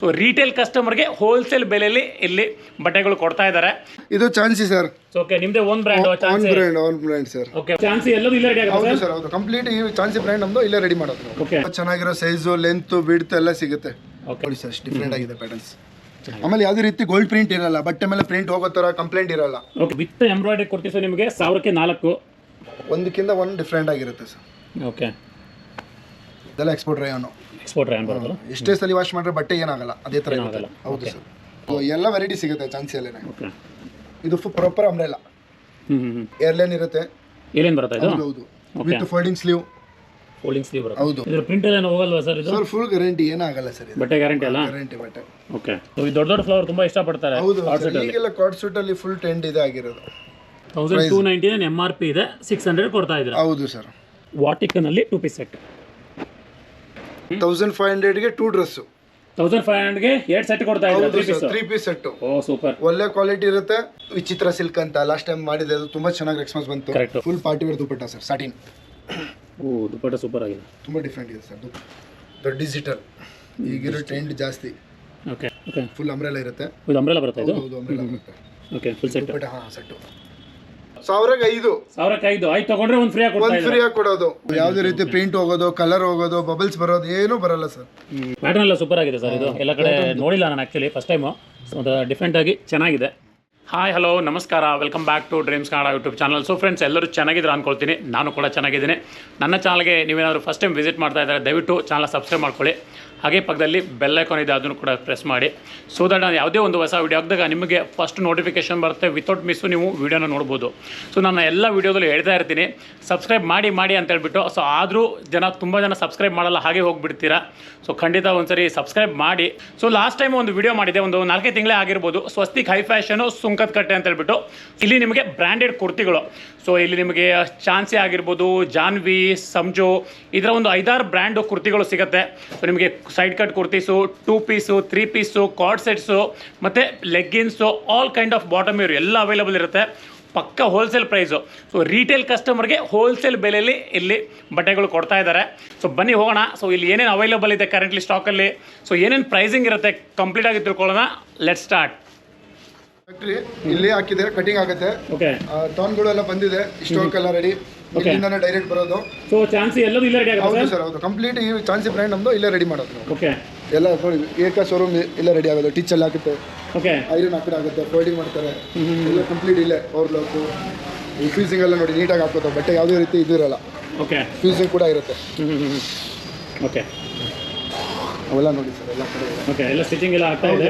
So retail ಕಸ್ಟಮರ್ಗೆ wholesale ಬೆಲೆಯಲ್ಲಿ ಇಲ್ಲಿ ಬಟ್ಟೆಗಳು ಕೊಡ್ತಾ ಇದ್ದಾರೆ. ಇದು ಚಾನ್ಸಿ ಸರ್. ಓಕೆ ನಿಮ್ದೇ own brand own brand own brand sir. Okay ಚಾನ್ಸಿ ಎಲ್ಲದೂ ಇಲ್ಲ ರೆಡಿ ಆಗುತ್ತೆ ಹೌದು ಸರ್? ಹೌದು. ಕಂಪ್ಲೀಟ್ ಈ ಚಾನ್ಸಿ ಬ್ರ್ಯಾಂಡ್ ನಮ್ದು ಇಲ್ಲೇ ರೆಡಿ ಮಾಡೋದು ಓಕೆ ಚೆನ್ನಾಗಿರೋ ಸೈಜು ಲೆಂತ್ ವಿಡ್ತ್ ಎಲ್ಲ ಸಿಗುತ್ತೆ. ಓಕೆ ಸರ್ ಡಿಫ್ರೆಂಟ್ ಆಗಿದೆ ಪ್ಯಾಟರ್ನ್ಸ್ ಆಮೇಲೆ ಯಾವುದೇ ರೀತಿ ಗೋಲ್ಡ್ ಪ್ರಿಂಟ್ ಇರಲ್ಲ ಬಟ್ಟೆ ಮೇಲೆ ಪ್ರಿಂಟ್ ಹೋಗೋ ತರ ಕಂಪ್ಲೇಂಟ್ ಇರಲ್ಲ. ಓಕೆ ವಿತ್ ಎಂಬ್ರಾಯ್ಡರಿ ಕೊಡ್ತೀವಿ ಸರ್ ನಿಮಗೆ ಸಾವಿರಕ್ಕೆ ನಾಲ್ಕು. ಒಂದಕ್ಕಿಂತ ಒಂದು ಡಿಫ್ರೆಂಟ್ ಆಗಿರುತ್ತೆ ಸರ್. ಓಕೆ ಇದೆಲ್ಲ ಎಕ್ಸ್ಪೋರ್ಟ್ ರಯಾನು ಎಕ್ಸ್ಪೋರ್ಟ್ ಏನು ಬರೋದು ಎಷ್ಟೇ ಸಲ ವಾಶ್ ಮಾಡಿದ್ರೆ ಬಟ್ಟೆ ಏನಾಗಲ್ಲ ಅದೇ ಥರ ಇರುತ್ತೆ. ಏನಾಗಲ್ಲ. ಹೌದು ಸರ್. ಎಲ್ಲ ವೆರೈಟಿ ಸಿಗುತ್ತೆ ಚಾನ್ಸಿಯಲ್ಲೇ ಓಕೆ ಇದು ಪ್ರಾಪರ್ ಅಂಬ್ರೆಲ್ಲ ಏರ್ಲೈನ್ ಇರುತ್ತೆ. ಏನೇನು ಬರುತ್ತೆ ಇದು? ಹೌದು ಹೌದು. With folding sleeve folding sleeve ಬರುತ್ತೆ. ಹೌದು. ಇದರ ಪ್ರಿಂಟ್ ಎಲ್ಲ ಹೋಗಲ್ವಾ ಸರ್ ಇದು? ಸರ್ ಫುಲ್ ಗ್ಯಾರಂಟಿ ಏನಾಗಲ್ಲ ಸರ್ ಇದು. ಬಟ್ಟೆ ಗ್ಯಾರಂಟಿ ಅಲ್ಲ? ಗ್ಯಾರಂಟಿ ಬಟ್ಟೆ. ಓಕೆ ಸೊ ಈ ದೊಡ್ಡ ದೊಡ್ಡ ಫ್ಲವರ್ ತುಂಬಾ ಇಷ್ಟಪಡ್ತಾರೆ ಹೌದು ಸರ್. ಈಗೆಲ್ಲ ಕಾರ್ಡ್ ಸೂಟ್ ಅಲ್ಲಿ ಫುಲ್ ಟ್ರೆಂಡ್ ಇದೆ ಆಗಿರೋದು. Thousand two ninety M R P ಇದೆ ಸಿಕ್ಸ್ ಹಂಡ್ರೆಡ್ ಕೊಡ್ತಾ ಇದ್ದಾರೆ ಹೌದು sir. ವಾಟಿಕನಲ್ಲಿ two piece set thousand five ಹಂಡ್ರೆಡ್ಗೆ two dress thousand five ಹಂಡ್ರೆಡ್ಗೆ ಎರಡು ಸೆಟ್ ಕೊಡ್ತಾ ಇದ್ದಾರೆ? ತ್ರೀ ಪೀಸ್ ಸೆಟ್ಟು ಓ ಸೂಪರ್ ಒಳ್ಳೆ ಕ್ವಾಲಿಟಿ ಇರುತ್ತೆ. ವಿಚಿತ್ರ ಸಿಲ್ಕ್ ಅಂತ ಲಾಸ್ಟ್ ಟೈಮ್ ಮಾಡಿದೆ ಅದು ತುಂಬಾ ಚೆನ್ನಾಗಿ ರೆಸ್ಪಾನ್ಸ್ ಬಂತು. Full party wear dupatta sir satin ಓ ದುಪಟ್ಟ ಸೂಪರ್ ಆಗಿದೆ. ತುಂಬಾ ಡಿಫ್ರೆಂಟ್ ಇದೆ ಸರ್ ದೊಡ್ಡ ಡಿಜಿಟಲ್ ಈಗಿರೋ ಟ್ರೆಂಡ್ ಜಾಸ್ತಿ. ಓಕೆ ಓಕೆ ಫುಲ್ ಅಂಬ್ರೆಲಾ ಇರುತ್ತೆ. ಫುಲ್ ಅಂಬ್ರೆಲ್ಲ ಬರುತ್ತೆ ಇದು? ಹೌದು ಇರುತ್ತೆ ಓಕೆ ಫುಲ್ ಸೆಟ್ ದುಪಟ್ಟ ಹಾ ಸೆಟ್ಟು ಸಾವಿರಕ್ಕೆ ಐದು ಸಾವಿರಕ್ಕೆ ಐದು ಐದು ತಗೊಂಡ್ರೆ ಒಂದು ಫ್ರೀ ಕೊಡ್ತಾ ಒಂದ್ ಇದ್ದಾರೆ. ಫ್ರೀ ಆಗಿ ಕೊಡೋದು. ಯಾವುದೇ ರೀತಿ ಪ್ರಿಂಟ್ ಹೋಗೋದು ಕಲರ್ ಹೋಗೋದು ಬಬಲ್ಸ್ ಬರೋದು ಏನೂ ಬರಲ್ಲ ಸರ್. ಪ್ಯಾಟರ್ನ್ ಎಲ್ಲ ಸೂಪರ್ ಆಗಿದೆ ಸರ್ ಇದು. ಎಲ್ಲ ಕಡೆ ನೋಡಿಲ್ಲ ನಾನು ಆ್ಯಕ್ಚುಲಿ ಫಸ್ಟ್ ಟೈಮ್ ಒಂದು ಡಿಫ್ರೆಂಟ್ ಆಗಿ ಚೆನ್ನಾಗಿದೆ. ಹಾಯ್ ಹಲೋ ನಮಸ್ಕಾರ. Welcome back to Dreams Kannada YouTube channel so friends ಎಲ್ಲರೂ ಚೆನ್ನಾಗಿದ್ರು ಅನ್ಕೊಳ್ತೀನಿ. ನಾನು ಕೂಡ ಚೆನ್ನಾಗಿದ್ದೀನಿ. ನನ್ನ ಚಾನಲ್ಗೆ ನೀವೇನಾದರೂ ಫಸ್ಟ್ ಟೈಮ್ ವಿಸಿಟ್ ಮಾಡ್ತಾ ಇದ್ದಾರೆ, ದಯವಿಟ್ಟು ಚಾನಲ್ ಸಬ್ಸ್ಕ್ರೈಬ್ ಮಾಡ್ಕೊಳ್ಳಿ. ಹಾಗೆ ಪಕ್ಕದಲ್ಲಿ ಬೆಲ್ ಐಕಾನ್ ಇದೆ, ಅದನ್ನು ಕೂಡ ಪ್ರೆಸ್ ಮಾಡಿ. ಸೊ ದಟ್ ನಾನು ಯಾವುದೇ ಒಂದು ಹೊಸ ವೀಡಿಯೋ ಹಾಕಿದಾಗ ನಿಮಗೆ ಫಸ್ಟ್ ನೋಟಿಫಿಕೇಶನ್ ಬರುತ್ತೆ. ವಿತೌಟ್ ಮಿಸ್ಸು ನೀವು ವೀಡಿಯೋನ ನೋಡ್ಬೋದು. ಸೊ ನಾನು ಎಲ್ಲ ವೀಡಿಯೋದಲ್ಲಿ ಹೇಳ್ತಾ ಇರ್ತೀನಿ. ಸಬ್ಸ್ಕ್ರೈಬ್ ಮಾಡಿ ಮಾಡಿ ಅಂತ ಹೇಳ್ಬಿಟ್ಟು ಸೊ ಆದರೂ ಜನ, ತುಂಬ ಜನ ಸಬ್ಸ್ಕ್ರೈಬ್ ಮಾಡಲ್ಲ, ಹಾಗೆ ಹೋಗ್ಬಿಡ್ತೀರಾ? ಸೊ ಖಂಡಿತ ಒಂದ್ಸರಿ ಸಬ್ಸ್ಕ್ರೈಬ್ ಮಾಡಿ. ಸೊ ಲಾಸ್ಟ್ ಟೈಮ್ ಒಂದು ವಿಡಿಯೋ ಮಾಡಿದೆ ಒಂದು ನಾಲ್ಕೈದು ತಿಂಗಳೇ ಆಗಿರ್ಬೋದು. ಸ್ವಸ್ತಿಕ್ ಹೈ ಫ್ಯಾಷನು ಸುಂಕದ ಕಟ್ಟೆ ಅಂತ ಹೇಳ್ಬಿಟ್ಟು ಇಲ್ಲಿ ನಿಮಗೆ ಬ್ರ್ಯಾಂಡೆಡ್ ಕುರ್ತಿಗಳು. ಸೊ ಇಲ್ಲಿ ನಿಮಗೆ ಚಾನ್ಸಿ ಆಗಿರ್ಬೋದು, ಜಾನ್ವಿ, ಸಂಜು, ಇದರ ಒಂದು ಐದಾರು ಬ್ರ್ಯಾಂಡು ಕುರ್ತಿಗಳು ಸಿಗುತ್ತೆ. ಸೊ ನಿಮಗೆ side cut kurtis two piece three piece cord sets ಮತ್ತು leggings all kind of bottom ಇವರು ಎಲ್ಲ ಅವೈಲಬಲ್ ಇರುತ್ತೆ. ಪಕ್ಕ ಹೋಲ್ಸೇಲ್ ಪ್ರೈಸು ಸೊ ರೀಟೇಲ್ ಕಸ್ಟಮರ್ಗೆ ಹೋಲ್ಸೇಲ್ ಬೆಲೆಯಲ್ಲಿ ಇಲ್ಲಿ ಬಟ್ಟೆಗಳು ಕೊಡ್ತಾ ಇದ್ದಾರೆ. ಸೊ ಬನ್ನಿ ಹೋಗೋಣ. ಸೊ ಇಲ್ಲಿ ಏನೇನು ಅವೈಲಬಲ್ ಇದೆ ಕರೆಂಟ್ಲಿ ಸ್ಟಾಕಲ್ಲಿ ಸೊ ಏನೇನು ಪ್ರೈಸಿಂಗ್ ಇರುತ್ತೆ ಕಂಪ್ಲೀಟಾಗಿ ತಿಳ್ಕೊಳ್ಳೋಣ. ಲೆಟ್ ಸ್ಟಾರ್ಟ್ ಫ್ಯಾಕ್ಟ್ರಿ ಇಲ್ಲಿ ಹಾಕಿದೆ ಕಟಿಂಗ್ ಆಗುತ್ತೆ. ಎಲ್ಲ ಬಂದಿದೆ. ಸ್ಟೋಕ್ ಎಲ್ಲ ರೆಡಿ ಇಲ್ಲಿಂದಾನೆ ಡೈರೆಕ್ಟ್ ಬರೋದು. ಸೊ ಚಾನ್ಸಿ ಎಲ್ಲದೂ ಇಲ್ಲ ರೆಡಿ ಆಗುತ್ತೆ ಹೌದು ಸರ್? ಹೌದು. ಕಂಪ್ಲೀಟ್ ಈ ಚಾನ್ಸಿ ಬ್ರ್ಯಾಂಡ್ ನಮ್ದು ಇಲ್ಲೇ ರೆಡಿ ಮಾಡೋದು ನಾವು. ಓಕೆ ಎಲ್ಲ ನೋಡಿ ಏಕ ಶೋರೂಮ್ ಇಲ್ಲೇ ರೆಡಿ ಆಗೋದು. ಟಿಚ್ ಎಲ್ಲ ಹಾಕುತ್ತೆ. ಓಕೆ ಐರನ್ ಹಾಕಿಡ್ ಆಗುತ್ತೆ ಫೋಲ್ಡಿಂಗ್ ಮಾಡ್ತಾರೆ. ಎಲ್ಲ ಕಂಪ್ಲೀಟ್ ಇಲ್ಲೇ ಓವರ್ಲೋಕು ಈ ಫ್ಯೂಸಿಂಗ್ ಎಲ್ಲ ನೋಡಿ ನೀಟಾಗಿ ಹಾಕೋದು ಬಟ್ಟೆ ಯಾವುದೇ ರೀತಿ ಇದಿರಲ್ಲ ಇರಲ್ಲ. ಓಕೆ ಫ್ಯೂಸಿಂಗ್ ಕೂಡ ಇರುತ್ತೆ. ಓಕೆ ಅವೆಲ್ಲ ನೋಡಿ ಸರ್ ಎಲ್ಲ ಕಡೆ ಇದೆ. ಓಕೆ ಎಲ್ಲ ಸ್ಟಿಚಿಂಗ್ ಎಲ್ಲ ಆಗ್ತಾ ಇದೆ.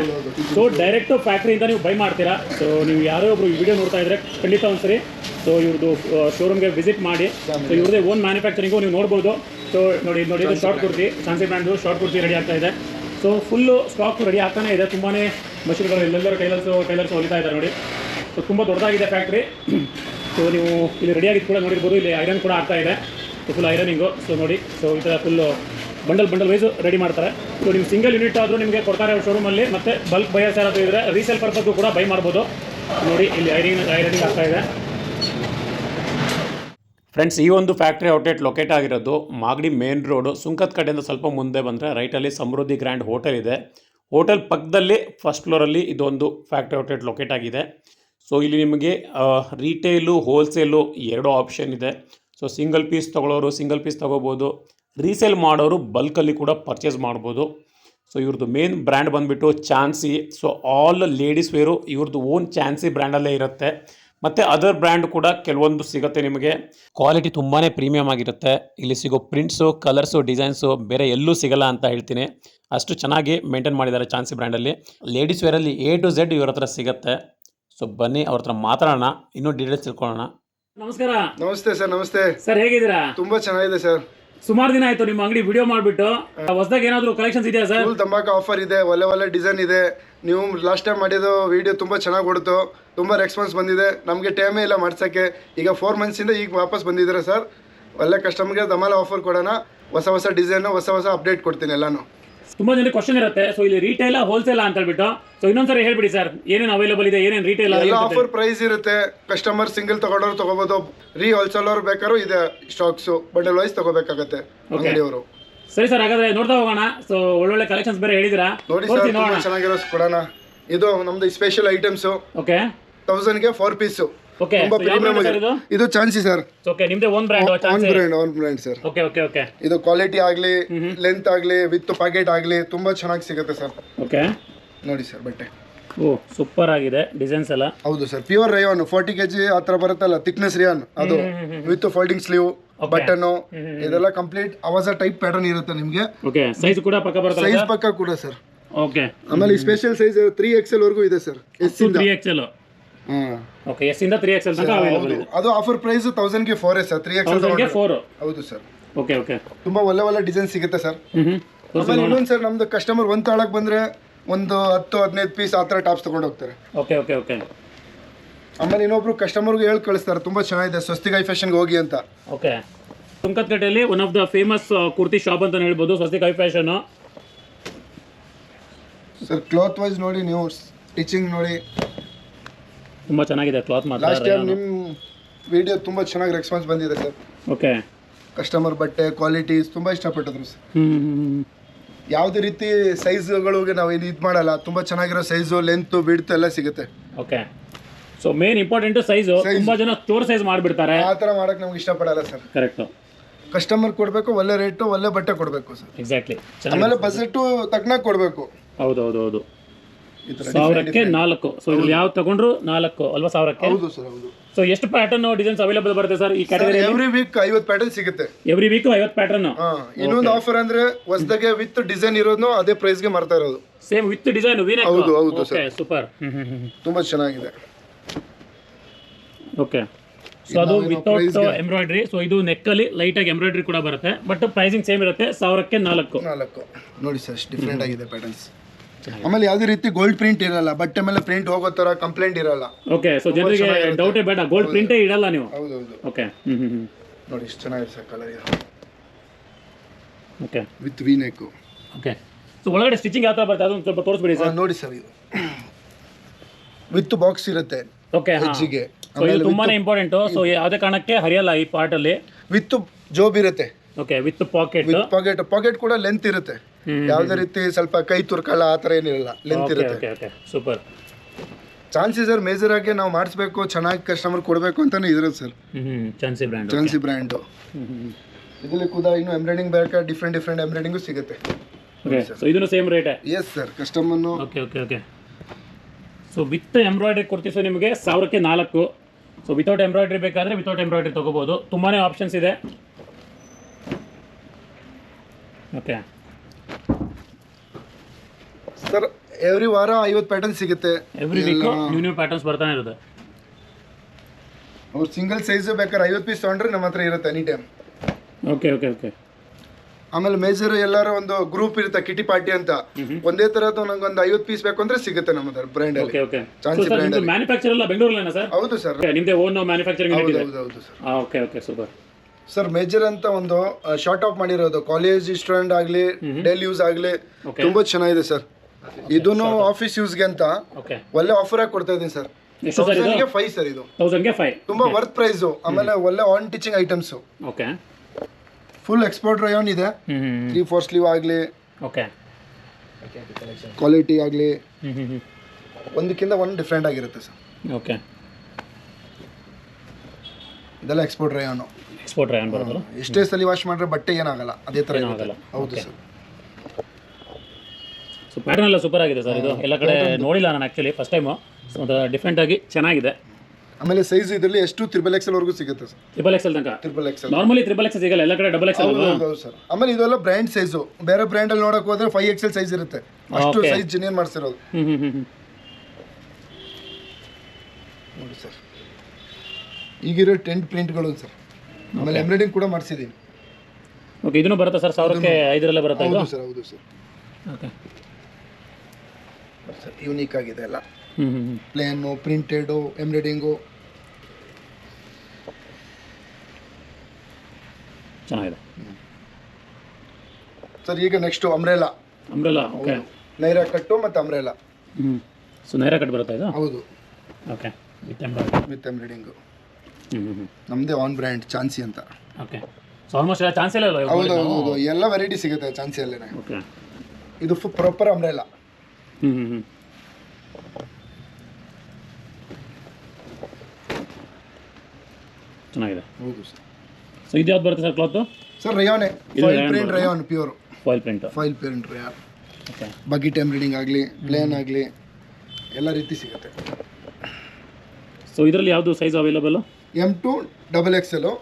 ಸೊ ಡೈರೆಕ್ಟು ಫ್ಯಾಕ್ಟ್ರಿಯಿಂದ ನೀವು ಬೈ ಮಾಡ್ತೀರಾ? ಸೊ ನೀವು ಯಾರೋ ಒಬ್ರು ವಿಡಿಯೋ ನೋಡ್ತಾ ಇದ್ರೆ ಖಂಡಿತ ಒಂದ್ಸರಿ. ಸೊ ಇವ್ರದ್ದು ಶೋರೂಮ್ಗೆ ವಿಸಿಟ್ ಮಾಡಿ. ಸೊ ಇವ್ರದೇ ಓನ್ ಮ್ಯಾನುಫ್ಯಾಕ್ಚರಿಂಗು ನೀವು ನೋಡ್ಬೋದು. ಸೊ ನೋಡಿ ನೋಡಿ ಇದು ಶಾರ್ಟ್ ಕುರ್ತಿ ಚಾನ್ಸಿ ಬ್ರ್ಯಾಂಡು ಶಾರ್ಟ್ ಕುರ್ತಿ ರೆಡಿ ಆಗ್ತಾ ಇದೆ. ಸೊ ಫುಲ್ಲು ಸ್ಟಾಕ್ ರೆಡಿ ಆಗ್ತಾನೆ ಇದೆ. ತುಂಬಾ ಮಷೀನ್ಗಳು ಎಲ್ಲೆಲ್ಲರೂ ಟೈಲರ್ಸು ಟೈಲರ್ಸ್ ಹೊಲಿತಾ ಇದ್ದಾರೆ ನೋಡಿ. ಸೊ ತುಂಬ ದೊಡ್ಡದಾಗಿದೆ ಫ್ಯಾಕ್ಟ್ರಿ ಸೊ ನೀವು ಇಲ್ಲಿ ರೆಡಿಯಾಗಿದ್ದು ಕೂಡ ನೋಡಿರ್ಬೋದು. ಇಲ್ಲಿ ಐರನ್ ಕೂಡ ಆಗ್ತಾ ಇದೆ. ಫುಲ್ ಐರನಿಂಗು ಸೊ ನೋಡಿ. ಸೊ ಈ ಥರ full bundle bundle wise ready ಮಾಡ್ತಾರೆ. ಸೊ ನೀವು ಸಿಂಗಲ್ ಯೂನಿಟ್ ಆದರೂ ನಿಮಗೆ ಕೊಡ್ತಾರೆ ಶೋರೂಮಲ್ಲಿ ಮತ್ತೆ ಬಲ್ಕ್ ಬಯರ್ಸ್ ಯಾರಾದರೂ ಇದ್ದರೆ ರೀಸೇಲ್ ಪರ್ಪಸ್ಗೂ ಕೂಡ ಬೈ ಮಾಡ್ಬೋದು. ನೋಡಿ, ಇಲ್ಲಿ ಐರಿಂಗ್ ಐರನಿಂಗ್ ಆಗ್ತಾ ಇದೆ. ಫ್ರೆಂಡ್ಸ್ ಈ ಒಂದು ಫ್ಯಾಕ್ಟ್ರಿ ಔಟ್ಲೆಟ್ ಲೊಕೇಟ್ ಆಗಿರೋದು ಮಾಗಡಿ ಮೇನ್ ರೋಡು ಸುಂಕದ ಕಡೆಯಿಂದ ಸ್ವಲ್ಪ ಮುಂದೆ ಬಂದರೆ ರೈಟಲ್ಲಿ ಸಮೃದ್ಧಿ ಗ್ರ್ಯಾಂಡ್ ಹೋಟೆಲ್ ಇದೆ. ಹೋಟೆಲ್ ಪಕ್ಕದಲ್ಲಿ ಫಸ್ಟ್ ಫ್ಲೋರಲ್ಲಿ ಇದೊಂದು ಫ್ಯಾಕ್ಟ್ರಿ ಔಟ್ಲೆಟ್ ಲೊಕೇಟ್ ಆಗಿದೆ. ಸೊ ಇಲ್ಲಿ ನಿಮಗೆ ರೀಟೇಲು ಹೋಲ್ಸೇಲು ಎರಡೂ ಆಪ್ಷನ್ ಇದೆ. ಸೊ ಸಿಂಗಲ್ ಪೀಸ್ ತೊಗೊಳೋರು ಸಿಂಗಲ್ ಪೀಸ್ ತೊಗೋಬೋದು. ರೀಸೇಲ್ ಮಾಡೋರು ಬಲ್ಕಲ್ಲಿ ಕೂಡ ಪರ್ಚೇಸ್ ಮಾಡ್ಬೋದು. ಸೊ ಇವ್ರದ್ದು ಮೇನ್ ಬ್ರ್ಯಾಂಡ್ ಬಂದುಬಿಟ್ಟು Chansi. So all ladies wear ಇವ್ರದ್ದು ಓನ್ ಚಾನ್ಸಿ ಬ್ರ್ಯಾಂಡಲ್ಲೇ ಇರುತ್ತೆ. ಮತ್ತು ಅದರ್ ಬ್ರ್ಯಾಂಡ್ ಕೂಡ ಕೆಲವೊಂದು ಸಿಗುತ್ತೆ ನಿಮಗೆ. ಕ್ವಾಲಿಟಿ ತುಂಬಾ ಪ್ರೀಮಿಯಮ್ ಆಗಿರುತ್ತೆ. ಇಲ್ಲಿ ಸಿಗೋ ಪ್ರಿಂಟ್ಸು ಕಲರ್ಸು ಡಿಸೈನ್ಸು ಬೇರೆ ಎಲ್ಲೂ ಸಿಗಲ್ಲ ಅಂತ ಹೇಳ್ತೀನಿ. ಅಷ್ಟು ಚೆನ್ನಾಗಿ ಮೇಂಟೈನ್ ಮಾಡಿದ್ದಾರೆ ಚಾನ್ಸಿ ಬ್ರ್ಯಾಂಡಲ್ಲಿ ಲೇಡೀಸ್ ವೇರಲ್ಲಿ ಎ ಟು ಝೆಡ್ ಇವ್ರ ಹತ್ರ ಸಿಗುತ್ತೆ. ಸೊ ಬನ್ನಿ ಅವ್ರ ಹತ್ರ ಮಾತಾಡೋಣ. ಇನ್ನೂ ಡೀಟೇಲ್ಸ್ ತಿಳ್ಕೊಳ್ಳೋಣ. ನಮಸ್ಕಾರ. ನಮಸ್ತೆ ಸರ್ ನಮಸ್ತೆ. ಸರ್ ಹೇಗಿದ್ದೀರಾ? ತುಂಬಾ ಚೆನ್ನಾಗಿದೆ ಸರ್. ಸುಮಾರು ದಿನ ಆಯ್ತು ನಿಮ್ಮ ಅಂಗಡಿ ವಿಡಿಯೋ ಮಾಡಿಬಿಟ್ಟು. ಹೊಸದಾಗ ಏನಾದರೂ ಕಲೆಕ್ಷನ್ಸ್ ಇದೆಯಾ ಸರ್? ಫುಲ್ ತಂಬಾಕು ಆಫರ್ ಇದೆ ಒಳ್ಳೆ ಒಳ್ಳೆ ಡಿಸೈನ್ ಇದೆ. ನೀವು ಲಾಸ್ಟ್ ಟೈಮ್ ಮಾಡಿದ್ದು ವಿಡಿಯೋ ತುಂಬ ಚೆನ್ನಾಗಿ ಕೊಡ್ತು ತುಂಬ ರೆಸ್ಪಾನ್ಸ್ ಬಂದಿದೆ. ನಮಗೆ ಟೈಮೇ ಇಲ್ಲ ಮಾಡ್ಸೋಕ್ಕೆ. ಈಗ ಫೋರ್ ಮಂತ್ಸಿಂದ ಈಗ ವಾಪಸ್ ಬಂದಿದ್ದೀರಾ ಸರ್? ಒಳ್ಳೆ ಕಸ್ಟಮರ್ಗೆ ದಮಾಲ ಆಫರ್ ಕೊಡೋಣ. ಹೊಸ ಹೊಸ ಡಿಸೈನು ಹೊಸ ಹೊಸ ಅಪ್ಡೇಟ್ ಕೊಡ್ತೀನಿ ಎಲ್ಲಾನು. ತುಂಬಾ ಜನ ಕ್ವಶನ್ ಇರುತ್ತೆ. ಸೊ ಇಲ್ಲಿ ರಿಟೇಲ್ ಹೋಲ್ಸೇಲ್ ಅಂತ ಹೇಳ್ಬಿಟ್ಟು. ಸೊ ಇನ್ನೊಂದ್ಸರಿ ಹೇಳ್ಬಿಡಿ ಸರ್ ಏನೇನು ಅವೈಲೇಬಲ್ ಇದೆ ಏನೇನು ರಿಟೇಲ್ ಎಲ್ಲ ಆಫರ್ ಪ್ರೈಸ್ ಇರುತ್ತೆ. ಕಸ್ಟಮರ್ ಸಿಂಗಲ್ ತಗೊಂಡವ್ರು ತಗೋಬಹುದು ರೀ ಹೋಲ್ಸೇಲ್ ಅವ್ರು ಬೇಕಾದ್ರು ಇದೆ ಸ್ಟಾಕ್ಸ್ ಬಂಡಲ್ ವೈಸ್ ತಗೋಬೇಕಾಗತ್ತೆ ಅಂಗಡಿಯವರು. ಸರಿ ಸರ್ ಹಾಗಾದ್ರೆ ನೋಡ್ತಾ ಹೋಗೋಣ. ಸೊ ಒಳ್ಳೊಳ್ಳೆ ಕಲೆಕ್ಷನ್ಸ್ ಬೇರೆ ಹೇಳಿದಿರಾ ನೋಡಿ ಸರ್ ನೋಡೋಣ. ಚೆನ್ನಾಗಿರೋ ಕೊಡೋಣ ಇದು ನಮ್ದು ಸ್ಪೆಷಲ್ ಐಟಮ್ಸ್ ಓಕೆ ತೌಸಂಡ್ಗೆ ಫೋರ್ ಪೀಸು ಓಕೆ ತುಂಬಾ ಇದು? ಇದು ಚಾನ್ಸಿ ಸರ್ ಓಕೆ ನಿಮ್ದೇ own brand own brand own brand sir okay okay okay ಇದು ಕ್ವಾಲಿಟಿ ಆಗಲಿ ಲೆಂತ್ ಆಗಲಿ ವಿತ್ ಪ್ಯಾಕೆಟ್ ಆಗಲಿ ತುಂಬಾ ಚೆನ್ನಾಗಿ ಸಿಗುತ್ತೆ ಸರ್ ಓಕೆ ನೋಡಿ ಸರ್ ಬಟ್ಟೆ. ಓ ಸೂಪರ್ ಆಗಿದೆ ಡಿಸೈನ್ಸ್ ಎಲ್ಲ. ಹೌದು sir pure rayon forty K G ಆ ಥರ ಬರುತ್ತಲ್ಲ ಥಿಕ್ನೆಸ್ ರಿಯಾನ್ ಅದು ವಿತ್ ಫೋಲ್ಡಿಂಗ್ ಸ್ಲೀವ್ ಬಟನ್ನು ಇದೆಲ್ಲ ಕಂಪ್ಲೀಟ್ ಅವಾಜ ಟೈಪ್ ಪ್ಯಾಟರ್ನ್ ಇರುತ್ತೆ ನಿಮಗೆ. ಓಕೆ ಸೈಜ್ ಕೂಡ ಪಕ್ಕ ಬರುತ್ತೆ ಸೈಜ್ ಪಕ್ಕ ಕೂಡ ಸರ್ ಓಕೆ ಆಮೇಲೆ ಸ್ಪೆಷಲ್ ಸೈಜ್ ತ್ರೀ ಎಕ್ಸೆಲ್ ವರ್ಗೂ ಇದೆ sir S three XL okay S ಇಂದ ತ್ರೀ ಎಕ್ಸೆಲ್ ತನಕ? ಅವೈಲೇಬಲ್ ಇದೆ. ಅದು ಆಫರ್ ಪ್ರೈಸ್ ತೌಸಂಡ್ಗೆ ಫೋರ್ ಸರ್ ತ್ರೀ ಎಕ್ಸೆಲ್ ತೌಸಂಡ್ಗೆ ಫೋರ್ ಹೌದು ಸರ್ ಓಕೆ ಓಕೆ ತುಂಬಾ ಒಳ್ಳೆ ಒಳ್ಳೆ ಡಿಸೈನ್ ಸಿಗುತ್ತೆ ಸರ್ ಆಮೇಲೆ ಇನ್ನೊಂದು ಸರ್ ನಮ್ದು ಕಸ್ಟಮರ್ ಒಂದು ತಾಳಕ್ಕೆ ಬಂದ್ರೆ ಒಂದು ಹತ್ತು ಹದಿನೈದು ಪೀಸ್ ಆ ಥರ ಟಾಪ್ಸ್ ತಗೊಂಡು ಹೋಗ್ತಾರೆ. ಓಕೆ ಓಕೆ ಓಕೆ ಆಮೇಲೆ ಇನ್ನೊಬ್ರು ಕಸ್ಟಮರ್ಗೆ ಹೇಳಿ ಕಳಿಸ್ತಾರೆ ತುಂಬಾ ಚೆನ್ನಾಗಿದೆ ಸ್ವಸ್ತಿಗಾಯಿ ಫ್ಯಾಷನ್ಗೆ ಹೋಗಿ ಅಂತ. Okay ತುಮಕತ್ಕಟ್ಟೆಯಲ್ಲಿ one of the famous kurti shop ಅಂತ ಹೇಳ್ಬೋದು Swastik hi fashion sir cloth wise ನೋಡಿ ನೀವು ಸ್ಟಿಚಿಂಗ್ ನೋಡಿ ತುಂಬ ಚೆನ್ನಾಗಿದೆ ಕ್ಲಾತ್ ಮಾತ್ರ ಲಾಸ್ಟ್ ಟೈಮ್ ನಿಮ್ಮ ವಿಡಿಯೋ ತುಂಬಾ ಚೆನ್ನಾಗಿ ರೆಸ್ಪಾನ್ಸ್ ಬಂದಿದೆ ಸರ್ ಓಕೆ ಕಸ್ಟಮರ್ ಬಟ್ಟೆ ಕ್ವಾಲಿಟೀಸ್ ತುಂಬಾ ಇಷ್ಟಪಟ್ಟಿದ್ರು ಸರ್ ಹ್ಞೂ ಯಾವುದೇ ರೀತಿ ಸೈಜ್ಗಳಿಗೆ ನಾವು ಇದು ಇದು ಮಾಡಲ್ಲ ತುಂಬಾ ಚೆನ್ನಾಗಿರೋ ಸೈಜು ಲೆಂತ್ ಬಿಡ್ತು ಎಲ್ಲ ಸಿಗುತ್ತೆ. Okay so main important size ತುಂಬ ಜನ ತೋರ್ ಸೈಜ್ ಮಾಡಿಬಿಡ್ತಾರೆ. ಆ ಥರ ಮಾಡೋಕ್ಕೆ ನಮ್ಗೆ ಇಷ್ಟಪಡಲ್ಲ ಸರ್ ಕರೆಕ್ಟು ಕಸ್ಟಮರ್ ಕೊಡಬೇಕು ಒಳ್ಳೆ ರೇಟು ಒಳ್ಳೆ ಬಟ್ಟೆ ಕೊಡಬೇಕು ಸರ್ ಎಕ್ಸಾಕ್ಟ್ಲಿ ಆಮೇಲೆ ಬಜೆಟು ತಕ್ಕನಾಗಿ ಕೊಡಬೇಕು. ಹೌದು ಹೌದು ಹೌದು ಸಾವಿರಕ್ಕೆ ನಾಲ್ಕು. ಸೊ ಇಲ್ಲಿ ಯಾವ್ದು ತಗೊಂಡ್ರು ನಾಲ್ಕು ಅಲ್ವಾ ಸಾವಿರಕ್ಕೆ? ಹೌದು ಸರ್ ಹೌದು. ಸೊ ಎಷ್ಟು ಪ್ಯಾಟರ್ನ್ ಡಿಸೈನ್ಸ್ ಅವೈಲೇಬಲ್ ಬರುತ್ತೆ ಸರ್ ಈ ಕ್ಯಾಟಗರಿ ಎವ್ರಿ ವೀಕ್ ಐವತ್ತು ಪ್ಯಾಟರ್ನ್ ಸಿಗುತ್ತೆ. ಎವ್ರಿ ವೀಕ್ ಐವತ್ತು ಪ್ಯಾಟರ್ನ್ ಇನ್ನೊಂದು ಆಫರ್ ಅಂದ್ರೆ ಹೊಸದಾಗೆ ವಿತ್ ಡಿಸೈನ್ ಇರೋದು ಅದೇ ಪ್ರೈಸ್ಗೆ ಮಾರ್ತಾ ಇರೋದು. ಸೇಮ್ ವಿತ್ ಡಿಸೈನ್ ವೀನೆ ಹೌದು, ಹೌದು, ಓಕೆ ಸೂಪರ್ ತುಂಬಾ ಚೆನ್ನಾಗಿದೆ. ಓಕೆ ಸೊ ಅದು ವಿತೌಟ್ ಎಂಬ್ರಾಯ್ಡ್ರಿ ಸೊ ಇದು ನೆಕ್ಕಲ್ಲಿ ಲೈಟಾಗಿ ಎಂಬ್ರಾಯ್ಡ್ರಿ ಕೂಡ ಬರುತ್ತೆ. ಬಟ್ ಪ್ರೈಸಿಂಗ್ ಸೇಮ್ ಇರುತ್ತೆ ಸಾವಿರಕ್ಕೆ ನಾಲ್ಕು. ನಾಲ್ಕು. ನೋಡಿ ಸರ್ ಡಿಫ್ರೆಂಟ್ ಆಗಿದೆ ಪ್ಯಾಟರ್ನ್ಸ್ ಆಮೇಲೆ ಯಾವುದೇ ರೀತಿ ಗೋಲ್ಡ್ ಪ್ರಿಂಟ್ ಇರಲ್ಲ ಬಟ್ಟೆ ಮೇಲೆ ಪ್ರಿಂಟ್ ಹೋಗೋ ತರ ಕಂಪ್ಲೇಂಟ್ ಇರಲ್ಲ. ಓಕೆ ಸೊ ಜನರಿಗೆ ಡೌಟೇ ಬೇಡ ಗೋಲ್ಡ್ ಪ್ರಿಂಟೇ ಇಡಲ್ಲ ನೀವು. ಹೌದು ಹೌದು ಓಕೆ ನೋಡಿ ಇಷ್ಟು ಚೆನ್ನಾಗಿದೆ sir colour okay with V neck okay so ಒಳಗಡೆ ಸ್ಟಿಚಿಂಗ್ ಯಾವ ಥರ ಬರುತ್ತೆ? ಅದೊಂದು ಸ್ವಲ್ಪ ತೋರಿಸ್ಬಿಡಿ ಸರ್. ನೋಡಿ ಸರ್ ಇದು. ವಿತ್ ಬಾಕ್ಸ್ ಇರುತ್ತೆ. ಓಕೆ ಹೆಜ್ಜಿಗೆ ಸೊ ಇದು ತುಂಬಾನೇ ಇಂಪಾರ್ಟೆಂಟ್ ಸೊ ಯಾವುದೇ ಕಾರಣಕ್ಕೆ ಹರಿಯಲ್ಲ ಈ ಪಾರ್ಟಲ್ಲಿ ವಿತ್ ಜೋಬ್ ಇರುತ್ತೆ. Okay with pocket with pocket pocket ಕೂಡ ಲೆಂತ್ ಇರುತ್ತೆ. ಯಾವುದೇ ರೀತಿ ಸ್ವಲ್ಪ ಕೈ ತುರ್ಕಲ್ಲ ಆ ಥರ ಏನಿಲ್ಲ. ಲೆಂತ್ ಇರುತ್ತೆ. ಸೂಪರ್ ಚಾನ್ಸಿ ಸರ್ ಮೇಜರ್ ಆಗಿ ನಾವು ಮಾಡಿಸ್ಬೇಕು ಚೆನ್ನಾಗಿ ಕಸ್ಟಮರ್ ಕೊಡಬೇಕು ಅಂತಾನೆ ಇದ್ರೆ ಸರ್? ಚಾನ್ಸಿ ಬ್ರ್ಯಾಂಡ್ ಚಾನ್ಸಿ ಬ್ರ್ಯಾಂಡು ಇದರಲ್ಲಿ ಕೂಡ ಇನ್ನು ಎಂಬ್ರಾಯ್ಡಿಂಗ್ ಬೇಕಾ? ಡಿಫ್ರೆಂಟ್ ಡಿಫ್ರೆಂಟ್ ಎಂಬ್ರಾಯ್ಡಿಂಗು ಸಿಗುತ್ತೆ. ಸೊ ಇದನ್ನು ಸೇಮ್ ರೇಟೇ yes sir ಕಸ್ಟಮರ್ನು okay okay okay so with embroidery kurtis ನಿಮಗೆ ಸಾವಿರಕ್ಕೆ ನಾಲ್ಕು. ಸೊ ವಿತೌಟ್ ಎಂಬ್ರಾಯ್ಡ್ರಿ ಬೇಕಾದರೆ ವಿತೌಟ್ ಎಂಬ್ರಾಯ್ಡ್ರಿ ತೊಗೋಬೋದು. ತುಂಬಾ ಆಪ್ಷನ್ಸ್ ಇದೆ. ಓಕೆ ಸರ್ ಎವ್ರಿ ವಾರ ಐವತ್ತು ಪ್ಯಾಟರ್ನ್ ಸಿಗುತ್ತೆ. Every week new new patterns ಬರ್ತಾನೆ ಇರುತ್ತೆ. ಅವ್ರು ಸಿಂಗಲ್ ಸೈಜ್ ಬೇಕಾದ್ರೆ ಐವತ್ತು ಪೀಸ್ ತೊಗೊಂಡ್ರೆ ನಮ್ಮ ಹತ್ರ ಇರುತ್ತೆ any time okay okay okay ಆಮೇಲೆ ಮೇಜರ್ ಎಲ್ಲರೂ ಒಂದು ಗ್ರೂಪ್ ಇರುತ್ತೆ ಕಿಟಿ ಪಾರ್ಟಿ ಅಂತ. ಒಂದೇ ತರದ್ದು ನಂಗೆ ಒಂದು ಐವತ್ತು ಪೀಸ್ ಬೇಕು ಅಂದ್ರೆ ಸಿಗುತ್ತೆ ನಮ್ಮ brand okay okay Chansi brand manufacture ಎಲ್ಲ ಬೆಂಗಳೂರಲ್ಲೇನಾ ಸರ್ ಹೌದು ಸರ್ ನಿಮ್ಮದೇ ಓನ್ ಮ್ಯಾನುಫ್ಯಾಕ್ಚರಿಂಗ್ ಹೌದು ಹೌದು ಹೌದು sir okay okay super sir major ಅಂತ ಒಂದು ಶಾರ್ಟ್ ಆಫ್ ಮಾಡಿರೋದು. ಕಾಲೇಜ್ ಸ್ಟೂಡೆಂಟ್ ಆಗಲಿ ಡೈಲಿ ಯೂಸ್ ಆಗಲಿ. ತುಂಬಾ ಚೆನ್ನಾಗಿದೆ ಸರ್ ಇದನ್ನು ಆಫೀಸ್ ಯೂಸ್ಗೆ ಅಂತ. ಒಳ್ಳೆ ಆಫರ್ ಆಗಿ ಕೊಡ್ತಾ ಇದ್ದೀನಿ ಸರ್. ಇದು? ಫೈವ್ ಸರ್ ಇದು. ತೌಸಂಡ್ಗೆ ಫೈವ್ ತುಂಬಾ ವರ್ತ್ ಪ್ರೈಸು ಆಮೇಲೆ ಒಳ್ಳೆ own stitching items okay full export rayon ಇದೆ. ತ್ರೀ ಫೋರ್ ಸ್ಲೀವ್ ಆಗಲಿ. ಓಕೆ ಕ್ವಾಲಿಟಿ ಆಗಲಿ. ಒಂದಕ್ಕಿಂತ ಒಂದು ಡಿಫ್ರೆಂಟ್ ಆಗಿರುತ್ತೆ ಸರ್. ಓಕೆ ಇದೆಲ್ಲ ಎಕ್ಸ್ಪೋರ್ಟ್ ರಯಾನು ಎಕ್ಸ್ಪೋರ್ಟ್ ರಯಾನ್ ಬರೋದು? ಎಷ್ಟೇ ಸಲ ವಾಶ್ ಮಾಡಿದ್ರೆ ಬಟ್ಟೆ ಏನಾಗಲ್ಲ. ಅದೇ ಥರ ಇರುತ್ತೆ. ಹೌದು ಸರ್. ಪ್ಯಾಟರ್ನ್ ಎಲ್ಲ ಸೂಪರ್ ಆಗಿದೆ ಸರ್ ಇದು. ಎಲ್ಲ ಕಡೆ ನೋಡಿಲ್ಲ ನಾನು ಆ್ಯಕ್ಚುಲಿ ಫಸ್ಟ್ ಟೈಮು ಒಂಥರ ಒಂದು ಡಿಫ್ರೆಂಟ್ ಆಗಿ ಚೆನ್ನಾಗಿದೆ. ಆಮೇಲೆ ಸೈಜ್ ಇದರಲ್ಲಿ ಎಷ್ಟು ತ್ರಿಬಲ್ ಎಕ್ಸೆಲ್ ವರೆಗೂ ಸಿಗುತ್ತೆ ಸರ್ ತ್ರಿಬಲ್ ಎಕ್ಸೆಲ್ ತನಕ? Triple XL normally triple X ಸಿಗಲ್ಲ ಎಲ್ಲ ಕಡೆ ಡಬಲ್ ಎಕ್ಸ್ ಹೌದು ಸರ್ ಆಮೇಲೆ ಇದೆಲ್ಲ ಬ್ರ್ಯಾಂಡ್ ಸೈಜು ಬೇರೆ ಬ್ರ್ಯಾಂಡ್ ಅಲ್ಲಿ ನೋಡಕ್ ಹೋದ್ರೆ ಫೈವ್ ಎಕ್ಸೆಲ್ ಸೈಜ್ ಇರುತ್ತೆ. ಅಷ್ಟು ಸೈಜ್ ಜಿನೇನ್ ಮಾಡಿಸಿರೋದು. ನೋಡಿ ಸರ್ ಈಗಿರೋ ಟೆಂಟ್ ಪ್ರಿಂಟ್ಗಳು ಸರ್ ಆಮೇಲೆ ಎಂಬ್ರಾಯ್ಡಿಂಗ್ ಕೂಡ ಮಾಡಿಸಿದ್ದೀನಿ. ಓಕೆ ಇದನ್ನು ಬರುತ್ತಾ ಸರ್ ಸಾವಿರಕ್ಕೆ ಐದರಲ್ಲೇ ಬರುತ್ತಾ ಇದು? ಹೌದು ಸರ್ ಹೌದು ಸರ್ ಓಕೆ ಸರ್ ಯೂನಿಕ್ ಆಗಿದೆ ಎಲ್ಲ ಪ್ಲೇನು ಪ್ರಿಂಟೆಡು ಎಂಬ್ರಾಯ್ಡಿಂಗು ಚೆನ್ನಾಗಿದೆ. ಸರ್ ಈಗ next umbrella umbrella okay Naira cut ಮತ್ತು ಅಮ್ರೇಲಾ ಹ್ಞೂ ಸೊ ನೈರ ಕಟ್ ಬರುತ್ತಾ ಇದು? ಹೌದು. Okay with embroidering with embroidering ಹ್ಞೂ ನಮ್ಮದೇ ಆನ್ ಬ್ರ್ಯಾಂಡ್ ಚಾನ್ಸಿ ಅಂತ. ಓಕೆ ಸೊ ಆಲ್ಮೋಸ್ಟ್ ಎಲ್ಲ ಚಾನ್ಸಿ ಅಲ್ವಾ ಹೌದು ಹೌದು ಎಲ್ಲ ವೆರೈಟಿ ಸಿಗುತ್ತೆ ಚಾನ್ಸಿಯಲ್ಲೇ ಓಕೆ ಇದು ಫು ಪ್ರಾಪರ್ ಅಂಬ್ರೆಲ್ಲ ಹ್ಞೂ ಹ್ಞೂ ಚೆನ್ನಾಗಿದೆ. ಹೌದು ಸರ್. ಸೊ ಇದು ಯಾವ್ದು ಬರುತ್ತೆ ಸರ್ ಕ್ಲಾತ್ ಸರ್ ರಯಾನೆ ಇದು foil rayon print rayon pure foil print foil print rayon okay time reading ಆಗಲಿ ಪ್ಲೇನ್ ಆಗಲಿ ಎಲ್ಲ ರೀತಿ ಸಿಗುತ್ತೆ. ಸೊ ಇದರಲ್ಲಿ ಯಾವುದು size available M to double X ಹ್ಮ್.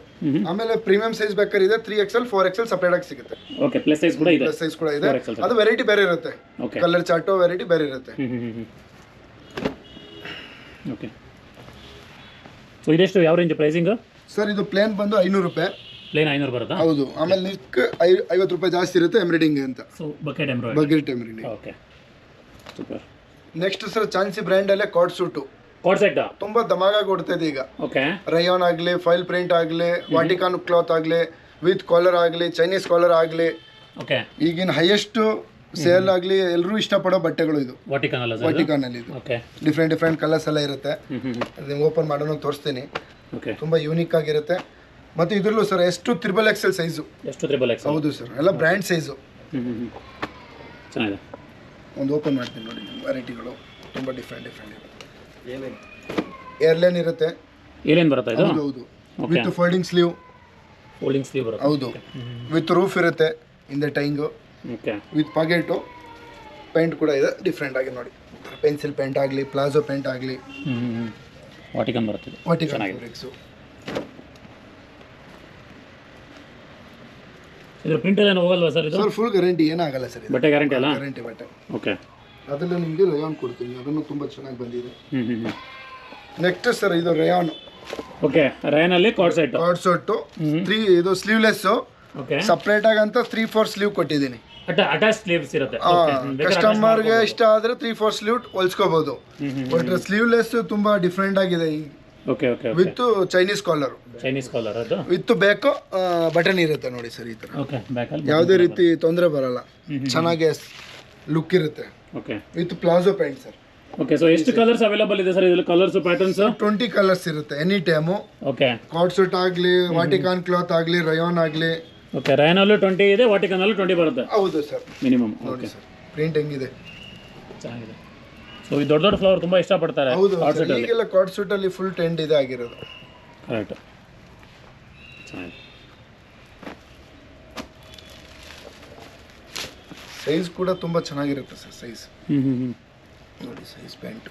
ಆಮೇಲೆ ಪ್ರೀಮಿಯಂ ಸೈಜ್ ಬೇಕಾದ್ರೆ ಇದೆ three XL four XL separate ಆಗಿ ಸಿಗುತ್ತೆ. ಓಕೆ ಪ್ಲಸ್ ಸೈಜ್ ಕೂಡ ಇದೆ. ಪ್ಲಸ್ ಸೈಜ್ ಕೂಡ ಇದೆ. 4XL ಅದು ವೆರೈಟಿ ಬೇರೆ ಇರುತ್ತೆ. ಓಕೆ ಕಲರ್ ಚಾರ್ಟು ವೆರೈಟಿ ಬೇರೆ ಇರುತ್ತೆ. ಓಕೆ ಸೊ ಇದೆಷ್ಟು? ಯಾವ ರೇಂಜ್ ಪ್ರೈಸಿಂಗ್ ಸರ್ ಇದು ಪ್ಲೇನ್ ಬಂದು ಐನೂರು ರೂಪಾಯಿ. ಪ್ಲೇನ್ ಐನೂರು ಬರುತ್ತಾ? ಹೌದು. ಆಮೇಲೆ ನಿಕ್ ಐವತ್ತು ರೂಪಾಯಿ ಜಾಸ್ತಿ ಇರುತ್ತೆ ಎಂಬ್ರಾಯ್ಡಿಂಗ್ ಅಂತ. So bucket embroidery ಬಗ್ಗಿಟ್ embroidering okay super next sir Chansi ಬ್ರ್ಯಾಂಡಲ್ಲೇ cord suit code ತುಂಬಾ ದಮಾಗಾಗಿ ಕೊಡ್ತಿದೆ ಈಗ. ಓಕೆ ರಯೋನ್ ಆಗಲಿ ಫೈಲ್ ಪ್ರಿಂಟ್ ಆಗಲಿ ವಾಟಿಕಾನ್ ಕ್ಲಾತ್ ಆಗಲಿ ವಿತ್ ಕಾಲರ್ ಆಗಲಿ ಚೈನೀಸ್ ಕಾಲರ್ ಆಗಲಿ. ಓಕೆ ಈಗಿನ ಹೈಯೆಸ್ಟ್ ಸೇಲ್ ಆಗಲಿ ಎಲ್ಲರೂ ಇಷ್ಟಪಡೋ ಬಟ್ಟೆಗಳು ಇದು. ವಾಟಿಕನ್ ಅಲ್ಲ ಸರ್ ವಾಟಿಕಾನ್ ಅಲ್ಲಿ ಇದು. ಓಕೆ ಡಿಫ್ರೆಂಟ್ ಡಿಫ್ರೆಂಟ್ ಕಲರ್ಸ್ ಎಲ್ಲ ಇರುತ್ತೆ. ಅದು ಹ್ಞೂ ಓಪನ್ ಮಾಡೋಣ ತೋರಿಸ್ತೀನಿ. ಓಕೆ ತುಂಬ ಯೂನಿಕ್ ಆಗಿರುತ್ತೆ. ಮತ್ತೆ ಇದ್ರಲ್ಲೂ ಸರ್ ಎಷ್ಟು ತ್ರಿಬಲ್ ಎಕ್ಸೆಲ್ ಸೈಜು ಎಷ್ಟು ತ್ರಿಬಲ್ ಎಕ್ಸ್ ಹೌದು ಸರ್ ಎಲ್ಲ ಬ್ರ್ಯಾಂಡ್ ಸೈಜು ಚೆನ್ನಾಗಿದೆ. ಒಂದು ಓಪನ್ ಮಾಡ್ತೀನಿ ನೋಡಿ ವೆರೈಟಿಗಳು ತುಂಬ ಡಿಫ್ರೆಂಟ್ ಡಿಫ್ರೆಂಟ್ ಇರುತ್ತೆ ಏರ್ಲೈನ್ ಇರುತ್ತೆ. ಏನೇನು ಬರುತ್ತೆ ಇದು? ಹೌದು ಹೌದು. Okay. With folding sleeve folding sleeve ಬರುತ್ತೆ. ಹೌದು. ವಿತ್ ರೂಫ್ ಇರುತ್ತೆ ಹಿಂದೆ ಟೈಂಗು ಓಕೆ ವಿತ್ ಪಾಕೆಟು ಪೇಂಟ್ ಕೂಡ ಇದೆ ಡಿಫ್ರೆಂಟ್ ಆಗಿ ನೋಡಿ. ಪೆನ್ಸಿಲ್ ಪೇಂಟ್ ಆಗಲಿ ಪ್ಲಾಜೋ ಪೇಂಟ್ ಆಗಲಿ. ಹ್ಞೂ ವಾಟಿಕನ್ ಬರುತ್ತೆ ಇದು. ವಾಟಿಕನ್ ಫ್ಯಾಬ್ರಿಕ್ಸು ಇದ್ರ ಪ್ರಿಂಟ್ ಏನು ಹೋಗಲ್ವಾ ಸರ್ ಇದು? ಸರ್ ಫುಲ್ ಗ್ಯಾರಂಟಿ ಏನಾಗಲ್ಲ ಸರ್ ಬಟ್ಟೆ ಗ್ಯಾರಂಟಿ ಅಲ್ಲ? ಗ್ಯಾರಂಟಿ ಬಟ್ಟೆ. ಓಕೆ ಅದರಲ್ಲೂ ನಿಮಗೆ ರಯಾನ್ ಕೊಡ್ತೀನಿ. ಅದನ್ನು ತುಂಬ ಚೆನ್ನಾಗಿ ಬಂದಿದೆ. ನೆಕ್ಸ್ಟ್ ಸರ್ ಇದು rayon okay ರಯಾನಲ್ಲಿ cord set cord set three ಇದು ಸ್ಲೀವ್ಲೆಸ್ಸು ಓಕೆ ಸಪ್ರೇಟ್ ಆಗಂತ ತ್ರೀ ಫೋರ್ ಸ್ಲೀವ್ ಕೊಟ್ಟಿದ್ದೀನಿ. ಅಟ ಅಟ್ಯಾಚ್ ಸ್ಲೀವ್ಸ್ ಇರುತ್ತೆ. ಕಸ್ಟಮರ್ಗೆ ಇಷ್ಟ ಆದರೆ ತ್ರೀ ಫೋರ್ ಸ್ಲೀವ್ ಹೊಲ್ಸ್ಕೋಬಹುದು ಬಟ್ ಸ್ಲೀವ್ಲೆಸ್ ತುಂಬಾ ಡಿಫ್ರೆಂಟ್ ಆಗಿದೆ ಈ. Okay okay with Chinese collar Chinese collar ಅದು? ವಿತ್ ಬೇಕು ಬಟನ್ ಇರುತ್ತೆ ನೋಡಿ ಸರ್ ಈ ತರ. ಓಕೆ ಬ್ಯಾಕಲ್ಲಿ ಯಾವುದೇ ರೀತಿ ತೊಂದರೆ ಬರಲ್ಲ. ಚೆನ್ನಾಗಿ ಲುಕ್ ಇರುತ್ತೆ. Okay with palazzo pant sir okay so ಎಷ್ಟು ಕಲರ್ಸ್ ಅವೈಲೇಬಲ್ ಇದೆ ಸರ್ ಇದರಲ್ಲಿ ಕಲರ್ಸ್ ಪ್ಯಾಟರ್ನ್ಸ್ ಟ್ವೆಂಟಿ ಕಲರ್ಸ್ ಇರುತ್ತೆ. ಎನಿ ಟೈಮು ಓಕೆ ಕಾಟ್ ಸೂಟ್ ಆಗಲಿ ವಾಟಿಕಾನ್ ಕ್ಲಾತ್ ಆಗಲಿ ರಯೋನ್ ಆಗಲಿ. ಓಕೆ ರೈನಲ್ಲೂ ಟ್ವೆಂಟಿ ಇದೆ ವಾಟಿಕನಲ್ಲೂ ಟ್ವೆಂಟಿ ಬರುತ್ತೆ. ಹೌದು sir minimum okay sir print ಹೆಂಗಿದೆ? ಚೆನ್ನಾಗಿದೆ. ಸೊ ಈ ದೊಡ್ಡ ದೊಡ್ಡ ಫ್ಲವರ್ ತುಂಬ ಇಷ್ಟಪಡ್ತಾರೆ ಹೌದು ಈಗೆಲ್ಲ ಕಾರ್ಡ್ ಸೂಟಲ್ಲಿ ಅಲ್ಲಿ ಫುಲ್ ಟ್ರೆಂಡ್ ಇದೆ ಆಗಿರೋದು. ಕರೆಕ್ಟ್ ಚೆನ್ನಾಗಿದೆ. ಸೈಜ್ ಕೂಡ ತುಂಬಾ ಚೆನ್ನಾಗಿರುತ್ತೆ ಸರ್ ಸೈಜ್. ಹ್ಞೂ ಹ್ಞೂ ಹ್ಞೂ ನೋಡಿ ಸೈಜ್ ಪ್ಯಾಂಟ್.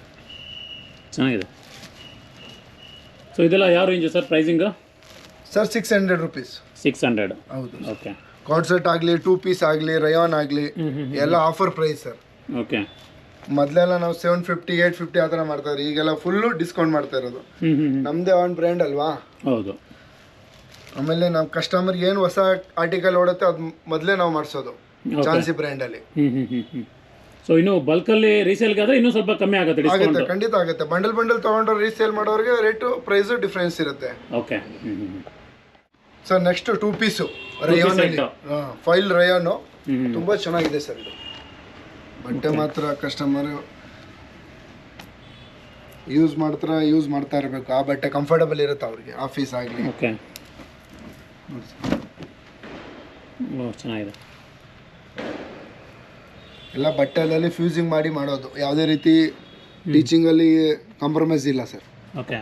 ಚೆನ್ನಾಗಿದೆ. ಸೊ ಇದೆಲ್ಲ ಯಾರು range sir pricing sir six hundred rupees six hundred ಹೌದು ಓಕೆ ಕಾರ್ಡ್ ಸೆಟ್ ಆಗಲಿ ಟೂ ಪೀಸ್ ಆಗಲಿ ರಯಾನ್ ಆಗಲಿ ಎಲ್ಲ ಆಫರ್ ಪ್ರೈಸ್ ಸರ್. ಓಕೆ ಮೊದಲೆಲ್ಲ ನಾವು ಸೆವೆನ್ ಫಿಫ್ಟಿ ಏಟ್ ಫಿಫ್ಟಿ ಆ ಥರ ಮಾಡ್ತಾ ಇದ್ರಿ ಈಗೆಲ್ಲ ಫುಲ್ಲು ಡಿಸ್ಕೌಂಟ್ ಮಾಡ್ತಾ ಇರೋದು. ನಮ್ಮದೇ ಆನ್ ಬ್ರ್ಯಾಂಡ್ ಅಲ್ವಾ? ಹೌದು. ಆಮೇಲೆ ನಮ್ಮ ಕಸ್ಟಮರ್ಗೆ ಏನು ಹೊಸ ಆರ್ಟಿಕಲ್ ಓಡುತ್ತೆ ಅದು ಮೊದಲೇ ನಾವು ಮಾಡಿಸೋದು. ಚಾನ್ಸಿ ಬ್ರ್ಯಾಂಡ್ ಅಲ್ಲಿ. ಸೊ ಇನ್ನು ಬಲ್ಕಲ್ಲಿ ರೀಸೇಲ್ ಆದ್ರೆ ಇನ್ನೂ ಸ್ವಲ್ಪ ಕಮ್ಮಿ ಆಗುತ್ತೆ ಡಿಸ್ಕೌಂಟ್ ಖಂಡಿತ ಆಗುತ್ತೆ. ಬಂಡಲ್ ಬಂಡಲ್ ತಗೊಂಡ್ರೆ ರೀಸೇಲ್ ಮಾಡೋರಿಗೆ ರೇಟು ಪ್ರೈಸ್ ಡಿಫ್ರೆನ್ಸ್ ಇರುತ್ತೆ. Okay sir next two piece rayon foil rayon ತುಂಬ ಚೆನ್ನಾಗಿದೆ ಸರ್ ಇದು. ಬಟ್ಟೆ ಮಾತ್ರ ಕಸ್ಟಮರ್ ಯೂಸ್ ಮಾಡ್ತಾರ ಯೂಸ್ ಮಾಡ್ತಾ ಇರಬೇಕು. ಆ ಬಟ್ಟೆ ಕಂಫರ್ಟಬಲ್ ಇರುತ್ತೆ ಅವ್ರಿಗೆ ಆಫೀಸ್ ಆಗಲಿ. ಓಕೆ ಚೆನ್ನಾಗಿದೆ. ಎಲ್ಲ ಬಟ್ಟೆಗಳಲ್ಲಿ ಫ್ಯೂಸಿಂಗ್ ಮಾಡಿ ಮಾಡೋದು. ಯಾವುದೇ ರೀತಿ ಟೀಚಿಂಗಲ್ಲಿ ಕಾಂಪ್ರಮೈಸ್ ಇಲ್ಲ ಸರ್ ಓಕೆ.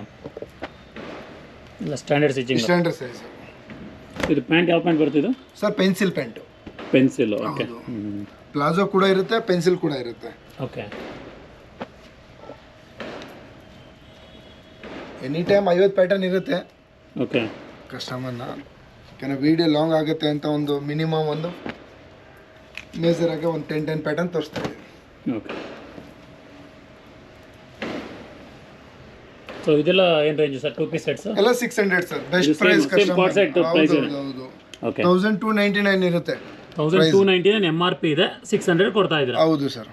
ಇಲ್ಲ ಸ್ಟ್ಯಾಂಡರ್ಡ್ ಸ್ಟಿಚಿಂಗ್ ಸ್ಟ್ಯಾಂಡರ್ಡ್ ಸೈಜ್ ಇದು ಪ್ಯಾಂಟ್ ಯಾವ pant ಬರ್ತಿದ್ದು sir pencil pant. Pencil okay ಹೌದು. ಪ್ಲಾಜೋ ಕೂಡ ಇರುತ್ತೆ ಪೆನ್ಸಿಲ್ ಕೂಡ ಇರುತ್ತೆ. ಓಕೆ. ಎನಿ ಟೈಮ್ ಐವತ್ತು ಪ್ಯಾಟರ್ನ್ ಇರುತ್ತೆ. ಓಕೆ ಕಸ್ಟಮರ್ನ ಯಾಕಂದ್ರೆ ವಿಡಿಯೋ ಲಾಂಗ್ ಆಗುತ್ತೆ ಅಂತ ಒಂದು ಮಿನಿಮಮ್ ಒಂದು ಮೇಜರ್ ಆಗಿ ಒಂದು ಟೆನ್ ಟೆನ್ ಪ್ಯಾಟರ್ನ್ ತೋರಿಸ್ತಾ ಓಕೆ ಸೊ ಇದೆಲ್ಲ ಏನು range sir two piece sets ಎಲ್ಲ six hundred sir best price ಹೌದು. Okay thousand two ninety nine ಇರುತ್ತೆ thousand two ninety nine M R P ಇದೆ. ಸಿಕ್ಸ್ ಹಂಡ್ರೆಡ್ ಕೊಡ್ತಾ ಇದ್ದೀರಾ? ಹೌದು ಸರ್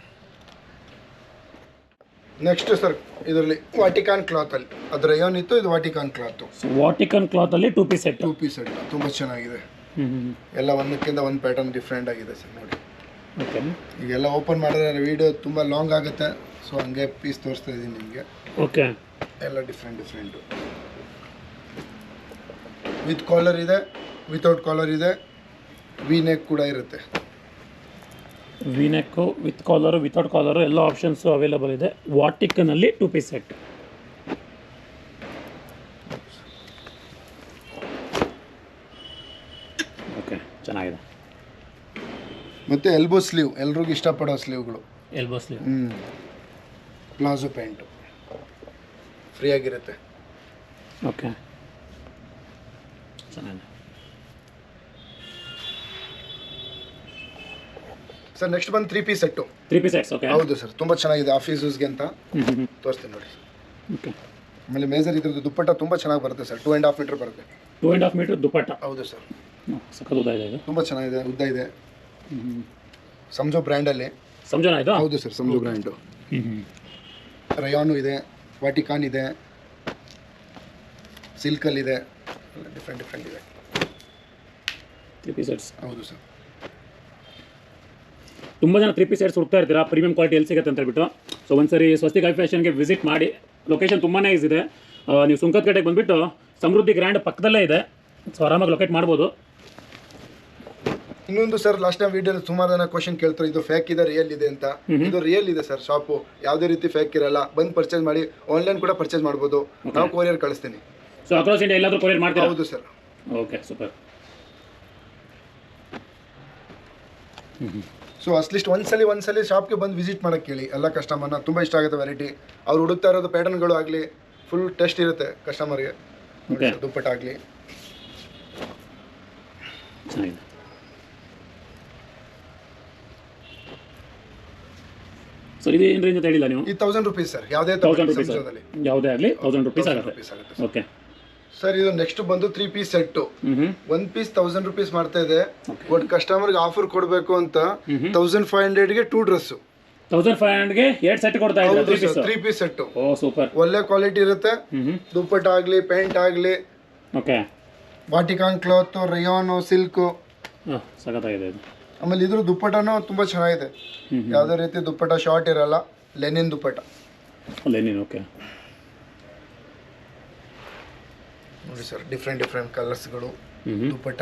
ನೆಕ್ಸ್ಟ್ ಸರ್ ಇದರಲ್ಲಿ ವಾಟಿಕಾನ್ ಕ್ಲಾತ್ ಅಲ್ಲಿ. ಅದ್ರ ಏನಿತ್ತು ಇತ್ತು ಇದು ವಾಟಿಕಾನ್ ಕ್ಲಾತ್ ಸೊ ಕ್ಲಾತ್ ಅಲ್ಲಿ two piece set two piece set ತುಂಬಾ ಚೆನ್ನಾಗಿದೆ ಎಲ್ಲ ಒಂದಕ್ಕಿಂತ ಒಂದು ಪ್ಯಾಟರ್ನ್ ಡಿಫ್ರೆಂಟ್ ಆಗಿದೆ ಸರ್ ನೋಡಿ. ಓಕೆ ಈಗೆಲ್ಲ ಓಪನ್ ಮಾಡಿದ್ರೆ ವಿಡಿಯೋ ತುಂಬ ಲಾಂಗ್ ಆಗುತ್ತೆ. ಸೊ ಹಂಗೆ ಪೀಸ್ ತೋರಿಸ್ತಾ ಇದ್ದೀನಿ ನಿಮಗೆ. ಓಕೆ ಎಲ್ಲ ಡಿಫ್ರೆಂಟ್ ಡಿಫ್ರೆಂಟು ವಿತ್ ಕಾಲರ್ ಇದೆ ವಿತೌಟ್ ಕಾಲರ್ ಇದೆ ವಿ ನೆಕ್ ಕೂಡ ಇರುತ್ತೆ. V neck with collar without collar ಎಲ್ಲ ಆಪ್ಷನ್ಸು ಅವೈಲೇಬಲ್ ಇದೆ. ವಾಟಿಕ್ನಲ್ಲಿ ಟೂ ಪೀಸ್ ಸೆಟ್ ಓಕೆ ಚೆನ್ನಾಗಿದೆ ಮತ್ತು ಎಲ್ಬೋ ಸ್ಲೀವ್ ಎಲ್ರಿಗೂ ಇಷ್ಟಪಡೋ ಸ್ಲೀವ್ಗಳು ಎಲ್ಬೋ ಸ್ಲೀವ್ ಹ್ಞೂ ಪ್ಲಾಜೋ ಪ್ಯಾಂಟು ಫ್ರೀ ಆಗಿರುತ್ತೆ. ಓಕೆ ಚೆನ್ನಾಗಿದೆ. ಸರ್ ನೆಕ್ಸ್ಟ್ ಬಂದು three piece set three piece sets okay ಹೌದು ಸರ್ ತುಂಬ ಚೆನ್ನಾಗಿದೆ ಆಫೀಸ್ ಯೂಸ್ಗೆ ಅಂತ. ತೋರಿಸ್ತೀನಿ ನೋಡಿ. ಓಕೆ ಆಮೇಲೆ ಮೇಜರ್ ಇದ್ರದ್ದು ದುಪ್ಪಟ್ಟ ತುಂಬ ಚೆನ್ನಾಗಿ ಬರುತ್ತೆ sir two and half metre ಬರುತ್ತೆ. Two and half metre dupatta. ಹೌದು ಸರ್ ಸಖತ್ ಉದ್ದ ಇದೆ ಇದು. ತುಂಬ ಚೆನ್ನಾಗಿದೆ ಉದ್ದ ಇದೆ. ಸಂಜೋ ಬ್ರ್ಯಾಂಡಲ್ಲಿ ಸಂಜೋನ ಆಯಿತು? ಹೌದು ಸರ್ ಸಂಜೋ ಬ್ರ್ಯಾಂಡು ರಯಾನು ಇದೆ ವಾಟಿಕಾನ್ ಇದೆ ಸಿಲ್ಕಲ್ಲಿದೆ ಡಿಫ್ರೆಂಟ್ ಡಿಫ್ರೆಂಟ್ ಇದೆ. ತ್ರೀ ಪೀಸ್ ಸೆಟ್ಸ್ ಹೌದು ಸರ್ ತುಂಬ ಜನ ತ್ರೀ ಪೀಸ್ ಸೆಟ್ಸ್ ಹುಡ್ತಾ ಇರ್ತೀರಾ? ಪ್ರೀಮಿಯಂ ಕ್ವಾಲಿಟಿ ಎಲ್ಲಿ ಸಿಗುತ್ತೆ ಅಂತ ಹೇಳ್ಬಿಟ್ಟು. ಸೊ ಒಂದ್ಸರಿ ಸ್ವಸ್ತಿ ಐ ಫ್ಯಾಷನ್ಗೆ ವಿಸಿಟ್ ಮಾಡಿ. ಲೊಕೇಶನ್ ತುಂಬಾ ಇದೆ. ನೀವು ಸುಂಕದಕಟ್ಟೆಗೆ ಬಂದುಬಿಟ್ಟು ಸಮೃದ್ಧಿ ಗ್ರ್ಯಾಂಡ್ ಪಕ್ಕದಲ್ಲೇ ಇದೆ. ಸೊ ಆರಾಮಾಗಿ ಲೊಕೇಟ್ ಮಾಡ್ಬೋದು. ಇನ್ನೊಂದು ಸರ್ ಲಾಸ್ಟ್ ಟೈಮ್ ವಿಡಿಯೋ ಸುಮಾರು ಜನ ಕ್ವಶನ್ ಕೇಳ್ತಾರೆ ಇದು ಫೇಕ್ ಇದೆ ರಿಯಲ್ ಇದೆ ಅಂತ. ಇದು ರಿಯಲ್ ಇದೆ ಸರ್ ಶಾಪು ಯಾವುದೇ ರೀತಿ ಫೇಕ್ ಇರಲ್ಲ ಬಂದು ಪರ್ಚೇಸ್ ಮಾಡಿ ಆನ್ಲೈನ್ ಕೂಡ ಪರ್ಚೇಸ್ ಮಾಡ್ಬೋದು. ನಾವು ಕೊರಿಯರ್ ಕಳಿಸ್ತೀನಿ. ಸೊ ಅಕ್ರಾಸ್ ಇಂಡಿಯಾ ಎಲ್ಲಾದರೂ ಕೊರಿಯರ್ ಮಾಡ್ತೀರಾ? ಹೌದು sir. Okay super so at least ಒಂದ್ಸಲಿ ಒಂದ್ಸಲಿ ಶಾಪ್ಗೆ ಬಂದು ವಿಸಿಟ್ ಮಾಡಕ್ಕೆ ಕೇಳಿ. ಎಲ್ಲ ಕಸ್ಟಮರ್ನ ತುಂಬ ಇಷ್ಟ ಆಗುತ್ತೆ ವೆರೈಟಿ ಅವ್ರು ಹುಡುಕ್ತಾ ಇರೋದು ಪ್ಯಾಟರ್ನ್ಗಳು ಆಗಲಿ ಫುಲ್ ಟೆಸ್ಟ್ ಇರುತ್ತೆ ಕಸ್ಟಮರ್ಗೆ ದುಪ್ಪಟ್ಟಾಗಲಿ. ಚೆನ್ನಾಗಿದೆ ಸೊ ಇದು ಏನು ರೇಂಜ್ ಅಂತ ಹೇಳಿಲ್ಲ ನೀವು? ಈ ತೌಸಂಡ್ ರುಪೀಸ್ ಸರ್ ಯಾವುದೇ ತೌಸಂಡ್ ರುಪೀಸ್ ಯಾವುದೇ ಆಗಲಿ ತೌಸಂಡ್ ರುಪೀಸ್ ಆಗುತ್ತೆ. ಓಕೆ ಸರ್ ಇದು ನೆಕ್ಸ್ಟ್ ಬಂದು three piece set one piece thousand rupees ಮಾಡ್ತಾ ಇದೆ. ಒಟ್ ಒಟ್ಟು ಕಸ್ಟಮರ್ಗೆ ಆಫರ್ ಕೊಡಬೇಕು ಅಂತ. ತೌಸಂಡ್ ಫೈವ್ ಹಂಡ್ರೆಡ್ಗೆ ಟೂ ಡ್ರೆಸ್ ತೌಸಂಡ್ ಫೈವ್ ಹಂಡ್ರೆಡ್ಗೆ ಎರಡು ಸೆಟ್ ಕೊಡ್ತಾ ಇದ್ದಾರೆ ತ್ರೀ ಪೀಸ್ ಸೆಟ್ ಓ ಸೂಪರ್ ಒಳ್ಳೆ ಕ್ವಾಲಿಟಿ ಇರುತ್ತೆ. ದುಪ್ಪಟ್ಟ ಆಗಲಿ ಪೇಂಟ್ ಆಗಲಿ. Okay Vatican cloth rayon silk ಸಖತ್ತಾಗಿದೆ ಇದು. ಆಮೇಲೆ ಇದ್ರ ದುಪ್ಪಟನೂ ತುಂಬಾ ಚೆನ್ನಾಗಿದೆ. ಯಾವುದೇ ರೀತಿ ದುಪ್ಪಟ ಶಾರ್ಟ್ ಇರಲ್ಲ ಲೆನಿನ್ ದುಪ್ಪಟ್ಟ ಲೆನಿನ್ ಓಕೆ. ನೋಡಿ ಸರ್ ಡಿಫ್ರೆಂಟ್ ಡಿಫ್ರೆಂಟ್ ಕಲರ್ಸ್ಗಳು ದುಪ್ಪಟ.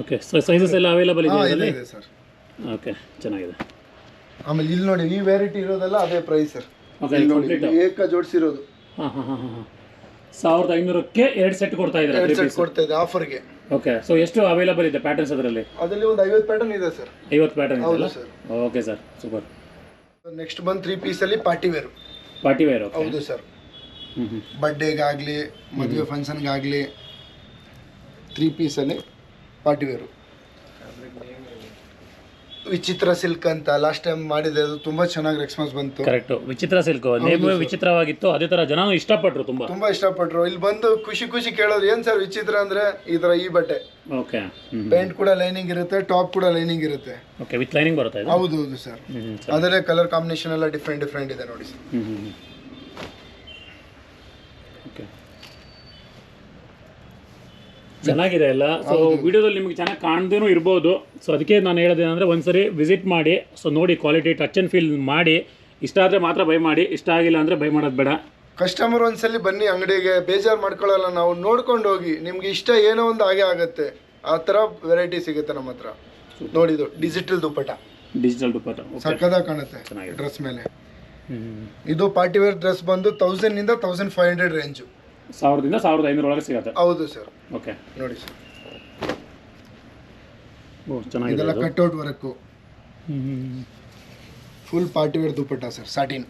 ಓಕೆ ಸೈಜಸ್ ಎಲ್ಲ ಅವೈಲೇಬಲ್ ಇದೆ ಇದೆ ಇದೆ ಸರ್. ಓಕೆ ಚೆನ್ನಾಗಿದೆ. ಆಮೇಲೆ ಇಲ್ಲಿ ನೋಡಿ ಈ ವೆರೈಟಿ ಇರೋದಲ್ಲ ಅದೇ ಪ್ರೈಸ್ ಸರ್. ಓಕೆ ಇಲ್ಲಿ ನೋಡಿ ಏಕ ಜೋಡಿಸಿರೋದು ಹಾಂ ಹಾಂ ಹಾಂ ಹಾಂ. ಸಾವಿರದ ಐನೂರಕ್ಕೆ ಎರಡು ಸೆಟ್ ಕೊಡ್ತಾ ಇದ್ದಾರೆ ಎರಡು ಸೆಟ್ ಕೊಡ್ತಾ ಇದೆ ಆಫರ್ಗೆ ಓಕೆ ಸೊ ಎಷ್ಟು ಅವೈಲಬಲ್ ಇದೆ ಪ್ಯಾಟರ್ನ್ಸ್ ಅದರಲ್ಲಿ? ಅದರಲ್ಲಿ ಒಂದು ಐವತ್ತು ಪ್ಯಾಟರ್ನ್ ಇದೆ ಸರ್ ಐವತ್ತು ಪ್ಯಾಟರ್ನ್ ಹೌದು ಇದೆಯಲ್ಲ sir okay sir super next ಬಂದು three ಪೀಸಲ್ಲಿ party wear party wear okay ಹೌದು ಸರ್ ಹ್ಞೂ ಹ್ಞೂ ಬರ್ಡೇಗಾಗಲಿ ಮದುವೆ ಫಂಕ್ಷನ್ಗಾಗಲಿ ತ್ರೀ ಪೀಸಲ್ಲಿ ಪಾರ್ಟಿ ವೇರು ವಿಚಿತ್ರ ಸಿಲ್ಕ್ ಅಂತ ಲಾಸ್ಟ್ ಟೈಮ್ ಮಾಡಿದೆ ಅದು ತುಂಬಾ ಚೆನ್ನಾಗಿ ರೆಸ್ಪಾನ್ಸ್ ಬಂತು. ಕರೆಕ್ಟ್ ವಿಚಿತ್ರ ಸಿಲ್ಕ್. ನೇಮ್ ವಿಚಿತ್ರವಾಗಿತ್ತು. ಅದೇ ತರ ಜನ ಇಷ್ಟಪಟ್ಟರು ತುಂಬಾ. ತುಂಬಾ ಇಷ್ಟಪಟ್ರು. ಇಲ್ಲಿ ಬಂದು ಖುಷಿ ಖುಷಿ ಕೇಳೋರು ಏನ್ ಸರ್ ವಿಚಿತ್ರ ಅಂದ್ರೆ ಈ ತರ ಈ ಬಟ್ಟೆ? ಓಕೆ ಪ್ಯಾಂಟ್ ಕೂಡ ಲೈನಿಂಗ್ ಇರುತ್ತೆ ಟಾಪ್ ಕೂಡ ಲೈನಿಂಗ್ ಇರುತ್ತೆ. ಓಕೆ ವಿತ್ ಲೈನಿಂಗ್ ಬರುತ್ತಾ ಇದು? ಹೌದು ಹೌದು ಸರ್. ಅದರಲ್ಲೇ ಕಲರ್ ಕಾಂಬಿನೇಷನ್ ಎಲ್ಲ ಡಿಫ್ರೆಂಟ್ ಡಿಫ್ರೆಂಟ್ ಇದೆ ನೋಡಿ ಸರ್ ಹ್ಞೂ ಹ್ಞೂ ಓಕೆ ಚೆನ್ನಾಗಿದೆ ಎಲ್ಲ. ಸೊ ವಿಡಿಯೋದಲ್ಲಿ ನಿಮಗೆ ಚೆನ್ನಾಗಿ ಕಾಣ್ದೇನೂ ಇರ್ಬೋದು. ಸೊ ಅದಕ್ಕೆ ನಾನು ಹೇಳೋದೇನಂದ್ರೆ ಒಂದ್ಸರಿ ವಿಸಿಟ್ ಮಾಡಿ ಸೊ ನೋಡಿ ಕ್ವಾಲಿಟಿ ಟಚ್ ಆ್ಯಂಡ್ ಫೀಲ್ ಮಾಡಿ. ಇಷ್ಟ ಆದರೆ ಮಾತ್ರ ಬೈ ಮಾಡಿ ಇಷ್ಟ ಆಗಿಲ್ಲ ಅಂದರೆ ಬೈ ಮಾಡೋದು ಬೇಡ. ಕಸ್ಟಮರ್ ಒಂದ್ಸಲಿ ಬನ್ನಿ ಅಂಗಡಿಗೆ ಬೇಜಾರು ಮಾಡ್ಕೊಳ್ಳಲ್ಲ ನಾವು. ನೋಡ್ಕೊಂಡು ಹೋಗಿ. ನಿಮ್ಗೆ ಇಷ್ಟ ಏನೋ ಒಂದು ಹಾಗೆ ಆಗುತ್ತೆ. ಆ ಥರ ವೆರೈಟಿ ಸಿಗುತ್ತೆ ನಮ್ಮ ಹತ್ರ. ನೋಡಿದ್ದು ಡಿಜಿಟಲ್ ದುಪ್ಪಟ ಡಿಜಿಟಲ್ ದುಪ್ಪಟ ಸಕ್ಕದಾಗಿ ಕಾಣುತ್ತೆ. ಡ್ರೆಸ್ ಮೇಲೆ. ಇದು ಪಾರ್ಟಿವೇರ್ ಡ್ರೆಸ್ ಬಂದು ತೌಸಂಡ್ನಿಂದ ತೌಸಂಡ್ ಫೈವ್ ಹಂಡ್ರೆಡ್ ರೇಂಜು ಸಾವಿರದಿಂದ ಸಾವಿರದ ಐನೂರೊಳಗೆ ಸಿಗುತ್ತೆ. ಹೌದು ಸರ್. ಓಕೆ ನೋಡಿ ಸರ್. ಓ ಚೆನ್ನಾಗಿದೆ ಇದೆಲ್ಲ ಅದು. Cutout work. ಹ್ಮ್, ಹ್ಮ್, ಹ್ಮ್. Full party wear dupatta sir satin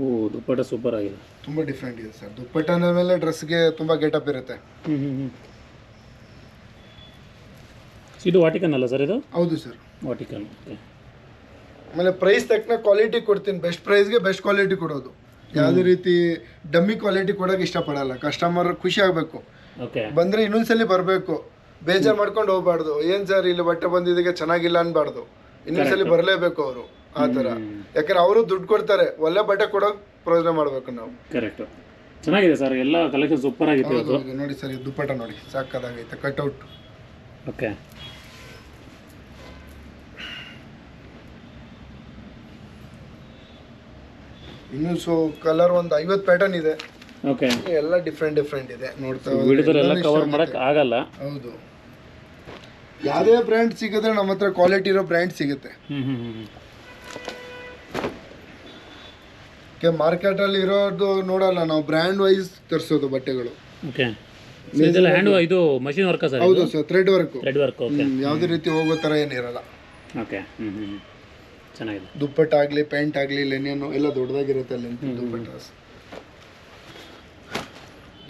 ಓ ದುಪ್ಪಟ್ಟ ಸೂಪರ್ ಆಗಿದೆ. ತುಂಬ ಡಿಫ್ರೆಂಟ್ ಇದೆ ಸರ್. ದುಪ್ಪಟ್ಟನ ಮೇಲೆ ಡ್ರೆಸ್ಗೆ ತುಂಬ ಗೆಟಪ್ ಇರುತ್ತೆ. ಹ್ಞೂ ಹ್ಞೂ ಹ್ಞೂ ಇದು ವಾಟಿಕನ್ ಅಲ್ಲ ಸರ್ ಇದು? ಹೌದು ಸರ್. ವಾಟಿಕನ್ ಓಕೆ ಆಮೇಲೆ ಪ್ರೈಸ್ ತಕ್ಕನ ಕ್ವಾಲಿಟಿ ಕೊಡ್ತೀನಿ. ಬೆಸ್ಟ್ ಪ್ರೈಸ್ಗೆ ಬೆಸ್ಟ್ ಕ್ವಾಲಿಟಿ ಕೊಡೋದು. ಯಾವುದೇ ರೀತಿ ಡಮ್ಮಿ ಕ್ವಾಲಿಟಿ ಕೊಡೋಕೆ ಇಷ್ಟಪಡಲ್ಲ. ಕಸ್ಟಮರ್ ಖುಷಿ ಆಗಬೇಕು. ಓಕೆ ಬಂದರೆ ಇನ್ನೊಂದ್ಸಲಿ ಬರಬೇಕು. ಬೇಜಾರು ಮಾಡ್ಕೊಂಡು ಹೋಗ್ಬಾರ್ದು. ಏನು ಸರ್ ಇಲ್ಲಿ ಬಟ್ಟೆ ಬಂದಿದ್ದಕ್ಕೆ ಚೆನ್ನಾಗಿಲ್ಲ ಅನ್ಬಾರ್ದು. ಇನ್ನೊಂದ್ಸಲಿ ಬರಲೇಬೇಕು ಅವರು. ಆ ಥರ. ಯಾಕಂದ್ರೆ ಅವರು ದುಡ್ಡು ಕೊಡ್ತಾರೆ. ಒಳ್ಳೆ ಬಟ್ಟೆ ಕೊಡೋಕೆ ಪ್ರಯೋಜನ ಮಾಡಬೇಕು ನಾವು. ಕರೆಕ್ಟ್ ಚೆನ್ನಾಗಿದೆ ಸರ್. ಎಲ್ಲ ಕಲೆಕ್ಷನ್ ಸೂಪರ್ ಆಗಿತ್ತು ನೋಡಿ ಸರ್ ದುಪ್ಪಟ್ಟ ದುಪ್ಪಟ ನೋಡಿ ಸಾಕಾಗೈತೆ ಕಟ್ಔಟ್ ಓಕೆ ಇನ್ನು ಸೊ ಕಲರ್ ಒಂದು ಐವತ್ತು ಪ್ಯಾಟರ್ನ್ ಇದೆ. ಓಕೆ ಎಲ್ಲ ಡಿಫ್ರೆಂಟ್ ಡಿಫ್ರೆಂಟ್ ಇದೆ. ನೋಡ್ತಾ ಹೋದ್ರೆ ವಿಡಿಯೋದಲ್ಲೆಲ್ಲ ಎಲ್ಲಾನು ಇಷ್ಟ ಕವರ್ ಆಗುತ್ತೆ. ಆಗಲ್ಲ. ಹೌದು. ಯಾವುದೇ ಬ್ರ್ಯಾಂಡ್ ಸಿಗಿದ್ರೆ ನಮ್ಮ ಹತ್ರ ಕ್ವಾಲಿಟಿ ಇರೋ ಬ್ರ್ಯಾಂಡ್ ಸಿಗುತ್ತೆ. ಓಕೆ ಮಾರ್ಕೆಟಲ್ಲಿ ಇರೋದು ನೋಡಲ್ಲ ನಾವು ಬ್ರ್ಯಾಂಡ್ ವೈಸ್ ತರಿಸೋದು ಬಟ್ಟೆಗಳು. ಓಕೆ ಇದೆಲ್ಲ ಹ್ಯಾಂಡ್ ಇದು ಮಷಿನ್ ವರ್ಕ ಸರ್ ಹೌದು sir thread work thread work okay ಯಾವುದೇ ರೀತಿ ಹೋಗೋ ಥರ ಏನಿರಲ್ಲ. ಓಕೆ ಹ್ಮ್ ಹ್ಞೂ ಚೆನ್ನಾಗಿದೆ. ದುಪ್ಪಟ್ಟ ಆಗಲಿ ಪ್ಯಾಂಟ್ ಆಗಲಿ ಲೆನಿಯನು ಎಲ್ಲ ದೊಡ್ಡದಾಗಿರುತ್ತೆ ಲೆಂತ್ ದುಪ್ಪಟ್ಟ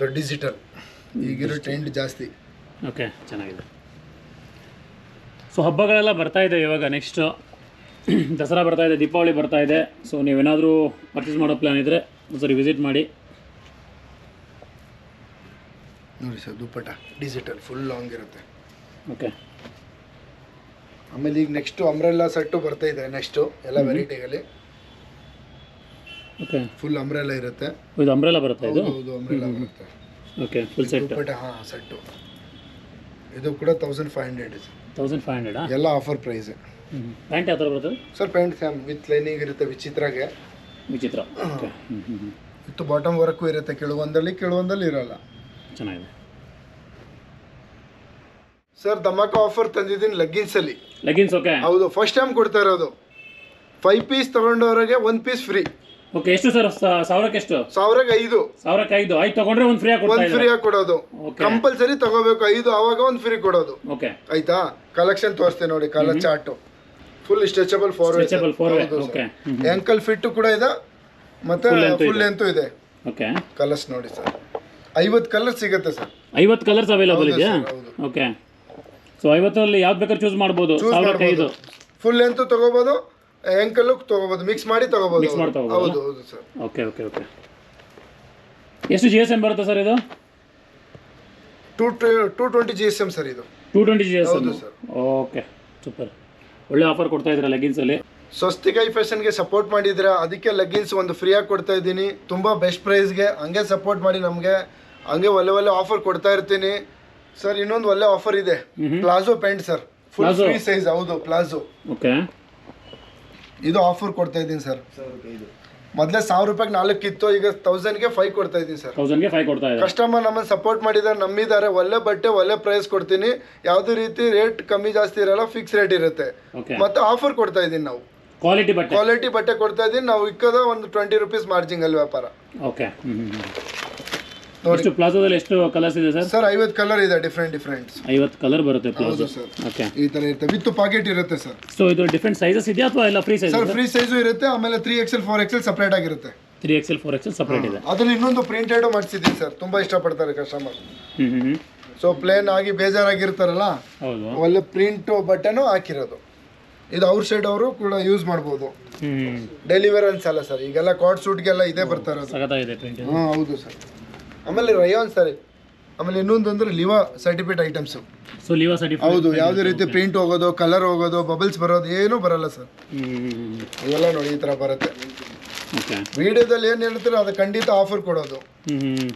ದೊಡ್ಡ ಡಿಜಿಟಲ್ ಈಗಿರೋ ಟ್ರೆಂಡ್ ಜಾಸ್ತಿ. ಓಕೆ ಚೆನ್ನಾಗಿದೆ. ಸೊ ಹಬ್ಬಗಳೆಲ್ಲ ಬರ್ತಾ ಇದೆ ಇವಾಗ ನೆಕ್ಸ್ಟ್ ದಸರಾ ಬರ್ತಾ ಇದೆ ದೀಪಾವಳಿ ಬರ್ತಾ ಇದೆ. ಸೊ ನೀವೇನಾದರೂ ಪರ್ಚೇಸ್ ಮಾಡೋ ಪ್ಲ್ಯಾನ್ ಇದ್ದರೆ ಒಂದ್ಸರಿ ವಿಸಿಟ್ ಮಾಡಿ. ನೋಡಿ sir dupatta digital full long ಇರುತ್ತೆ. ಓಕೆ ಆಮೇಲೆ ಈಗ ನೆಕ್ಸ್ಟು ಅಂಬ್ರೆಲ್ಲಾ ಸೆಟ್ಟು ಬರ್ತಾ ಇದೆ ನೆಕ್ಸ್ಟು ಎಲ್ಲ ವೆರೈಟಿಗಳಲ್ಲಿ ಓಕೆ ಫುಲ್ ಅಂಬ್ರೆಲ್ಲ ಇರುತ್ತೆ. ಇದು ಅಂಬ್ರೆಲ್ಲ ಬರುತ್ತೆ ಇದು? ಹೌದು ಅಂಬ್ರೆಲ್ಲ ಬರುತ್ತೆ. ಓಕೆ ಫುಲ್ ಸೆಟ್ ಬಟ್ ಹಾಂ ಸೆಟ್ಟು ಇದು ಕೂಡ ತೌಸಂಡ್ ಫೈವ್ ಹಂಡ್ರೆಡ್ ಇದೆ. ತೌಸಂಡ್ ಫೈವ್ ಹಂಡ್ರೆಡಾ ಎಲ್ಲ ಆಫರ್ ಪ್ರೈಸ್ ಪ್ಯಾಂಟ್ ಯಾವ ಥರ ಬರುತ್ತೆ? Sir pant same with lining ಇರುತ್ತೆ ವಿಚಿತ್ರಗೆ. ವಿಚಿತ್ರ. ಓಕೆ ವಿತ್ ಬಾಟಮ್ ವರ್ಕು ಇರುತ್ತೆ ಕೆಲವೊಂದಲ್ಲಿ ಕೆಲವೊಂದಲ್ಲಿ ಇರಲ್ಲ. ಚೆನ್ನಾಗಿದೆ. ಸರ್ ಧಮಾಕ ಆಫರ್ ತಂದಿದ್ದೀನಿ leggings ಅಲ್ಲಿ. ಲೆಗಿನ್ಸ್ ಓಕೆ ಹೌದು ಫಸ್ಟ್ ಟೈಮ್ ಕೊಡ್ತಾ ಇರೋದು. ಫೈವ್ ಪೀಸ್ ತಗೊಂಡವರಿಗೆ ಒಂದು ಪೀಸ್ ಫ್ರೀ ಓಕೆ ಎಷ್ಟು ಸರ್ ಸಾವಿರಕ್ಕೆ ಎಷ್ಟು? ಸಾವಿರಕ್ಕೆ ಐದು. ಸಾವಿರಕ್ಕೆ ಐದು. ಐದು ತಗೊಂಡ್ರೆ ಒಂದು ಫ್ರೀ ಆಗಿ ಕೊಡ್ತಾ ಒಂದು ಫ್ರೀ ಆಗಿ ಕೊಡೋದು. ಓಕೆ ಕಂಪಲ್ಸರಿ ತಗೋಬೇಕು. ಐದು ಆವಾಗ ಒಂದು ಫ್ರೀ ಕೊಡೋದು. ಓಕೆ ಆಯ್ತಾ? ಕಲೆಕ್ಷನ್ ತೋರಿಸ್ತೇನೆ ನೋಡಿ colour chart full stretchable stretchable four way forward okay ankle fit ಕೂಡ ಇದೆ. ಮತ್ತೆ Full length ಫುಲ್ ಲೆಂತ್ ಇದೆ. ಓಕೆ ಕಲರ್ಸ್ ನೋಡಿ ಸರ್ ಐವತ್ತು ಕಲರ್ ಸಿಗುತ್ತೆ ಸರ್ ಐವತ್ತು ಕಲರ್ಸ್ ಅವೈಲಬಲ್ ಇದೆಯಾ? ಹೌದು. ಓಕೆ ಸೊ ಐವತ್ತರಲ್ಲಿ ಯಾವ್ದು ಬೇಕಾದ್ರೆ ಚೂಸ್ ಮಾಡ್ಬೋದು. ಚೂಸ್ ಸಾವಿರಕ್ಕೆ ಐದು ಮಾಡ್ಬೋದು ಫುಲ್ ಲೆಂತ್ ತಗೋಬಹುದು ಎಂಕಲ್ ತಗೋಬಹುದು ಮಿಕ್ಸ್ ಮಾಡಿ ತಗೋಬಹುದು Mix ಮಾಡಿ ತಗೋಬೋದಾ? ಹೌದು ಹೌದು ಸರ್ ಓಕೆ ಓಕೆ ಓಕೆ ಎಷ್ಟು ಜಿ ಎಸ್ ಎಂ ಬರುತ್ತೆ ಸರ್ ಇದು? Two two twenty G S M sir ಇದು. Two twenty G S M ಹೌದು ಸರ್ ಓಕೆ ಸೂಪರ್ ಒಳ್ಳೆ ಆಫರ್ ಕೊಡ್ತಾ ಇದ್ದೀರಾ ಲೆಗಿನ್ಸಲ್ಲಿ ಸ್ವಸ್ತಿಕೈ ಫ್ಯಾಷನ್ಗೆ ಸಪೋರ್ಟ್ ಮಾಡಿದ್ರೆ ಅದಕ್ಕೆ ಲೆಗ್ಗಿನ್ಸ್ ಒಂದು ಫ್ರೀಯಾಗಿ ಆಗಿ ಕೊಡ್ತಾ ಇದ್ದೀನಿ. ತುಂಬ ಬೆಸ್ಟ್ ಪ್ರೈಸ್ಗೆ ಹಂಗೆ ಸಪೋರ್ಟ್ ಮಾಡಿ ನಮಗೆ. ಹಂಗೆ ಒಳ್ಳೆ ಒಳ್ಳೆ ಆಫರ್ ಕೊಡ್ತಾ ಇರ್ತೀನಿ. ಸರ್ ಇನ್ನೊಂದು ಒಳ್ಳೆ ಆಫರ್ ಇದೆ. Palazzo pant sir full Palazzo? Free size ಹೌದು ಪ್ಲಾಜೋ ಓಕೆ ಇದು ಆಫರ್ ಕೊಡ್ತಾ ಇದ್ದೀನಿ ಸರ್ ಮೊದಲೇ ಸಾವಿರ ರೂಪಾಯಿಗೆ ನಾಲ್ಕು ಇತ್ತು ಈಗ ತೌಸಂಡ್ಗೆ ಫೈವ್ ಕೊಡ್ತಾ ಇದ್ದೀನಿ ಸರ್ ತೌಸಂಡ್ಗೆ ಫೈವ್ ಕೊಡ್ತಾ ಇದ್ದಾರೆ. ಕಸ್ಟಮರ್ ನಮ್ಮನ್ನು ಸಪೋರ್ಟ್ ಮಾಡಿದ್ದಾರೆ ನಮ್ಮಿದ್ದಾರೆ ಒಳ್ಳೆ ಬಟ್ಟೆ ಒಳ್ಳೆ ಪ್ರೈಸ್ ಕೊಡ್ತೀನಿ. ಯಾವುದೇ ರೀತಿ ರೇಟ್ ಕಮ್ಮಿ ಜಾಸ್ತಿ ಇರಲ್ಲ ಫಿಕ್ಸ್ ರೇಟ್ ಇರುತ್ತೆ. ಓಕೆ ಮತ್ತೆ ಆಫರ್ ಕೊಡ್ತಾ ಇದ್ದೀನಿ ನಾವು. ಕ್ವಾಲಿಟಿ ಬಟ್ಟೆ. ಕ್ವಾಲಿಟಿ ಬಟ್ಟೆ ಕೊಡ್ತಾ ಇದ್ದೀನಿ. ನಾವು ಇಕ್ಕದ ಒಂದು ಟ್ವೆಂಟಿ ರುಪೀಸ್ ಮಾರ್ಜಿನ್ ಅಲ್ಲಿ ವ್ಯಾಪಾರ. ಓಕೆ ಎಷ್ಟು ಪ್ಲಾಜೋದಲ್ಲಿ ಎಷ್ಟು ಕಲರ್ಸ್ ಇದೆ ಸರ್? ಸರ್ ಐವತ್ತು ಕಲರ್ ಇದೆ ಡಿಫ್ರೆಂಟ್ ಡಿಫ್ರೆಂಟ್ ಐವತ್ತು ಕಲರ್ ಬರುತ್ತೆ ಪ್ಲಾಜೋ ಸರ್. ಓಕೆ ಈ ತರ ಇರುತ್ತೆ. ವಿತ್ ಪಾಕೆಟ್ ಇರುತ್ತೆ ಸರ್. ಸೊ ಇದು ಡಿಫ್ರೆಂಟ್ ಸೈಜಸ್ ಇದೆಯಾ ಅಥವಾ ಎಲ್ಲ free size sir free size ಇರುತ್ತೆ ಆಮೇಲೆ three XL four XL separate ಆಗಿರುತ್ತೆ. Three XL four XL separate ಇದೆ. ಅದರಲ್ಲಿ ಇನ್ನೊಂದು ಪ್ರಿಂಟೆಡ್ ಮಾಡಿಸಿದ್ದೀನಿ ಸರ್. ತುಂಬಾ ಇಷ್ಟಪಡ್ತಾರೆ ಕಸ್ಟಮರ್ ಹ್ಞೂ ಹ್ಞೂ ಹ್ಞೂ ಸೊ ಪ್ಲೇನ್ ಆಗಿ ಬೇಜಾರಾಗಿರ್ತಾರಲ್ಲ ಹೌದು. ಒಳ್ಳೆ ಪ್ರಿಂಟ್ ಬಟ್ಟೆನೂ ಹಾಕಿರೋದು. ಇದು ಅವ್ರ ಸೈಡ್ ಅವರು ಕೂಡ ಯೂಸ್ ಮಾಡ್ಬೋದು. ಡೆಲಿವರಿ ಡೈಲಿ ವೇರ್ ಅನ್ಸಲ್ಲ ಸರ್. ಈಗೆಲ್ಲ ಕಾಟ್ ಸೂಟ್ಗೆಲ್ಲ ಇದೇ ಬರ್ತಾರೆ ಹೌದು ಸರ್. ಆಮೇಲೆ ರಯಾನ್ ಸರಿ. ಆಮೇಲೆ ಇನ್ನೊಂದು ಅಂದ್ರೆ Liva certificate items so Liva certificate ಹೌದು ಯಾವುದೇ ರೀತಿ ಪ್ರಿಂಟ್ ಹೋಗೋದು ಕಲರ್ ಹೋಗೋದು ಬಬಲ್ಸ್ ಬರೋದು ಏನೂ ಬರಲ್ಲ ಸರ್ ಇವೆಲ್ಲ ನೋಡಿ ಈ ಥರ ಬರುತ್ತೆ. ಓಕೆ ವಿಡಿಯೋದಲ್ಲಿ ಏನು ಹೇಳ್ತಾರೆ ಅದು ಖಂಡಿತ ಆಫರ್ ಕೊಡೋದು. ಹ್ಞೂ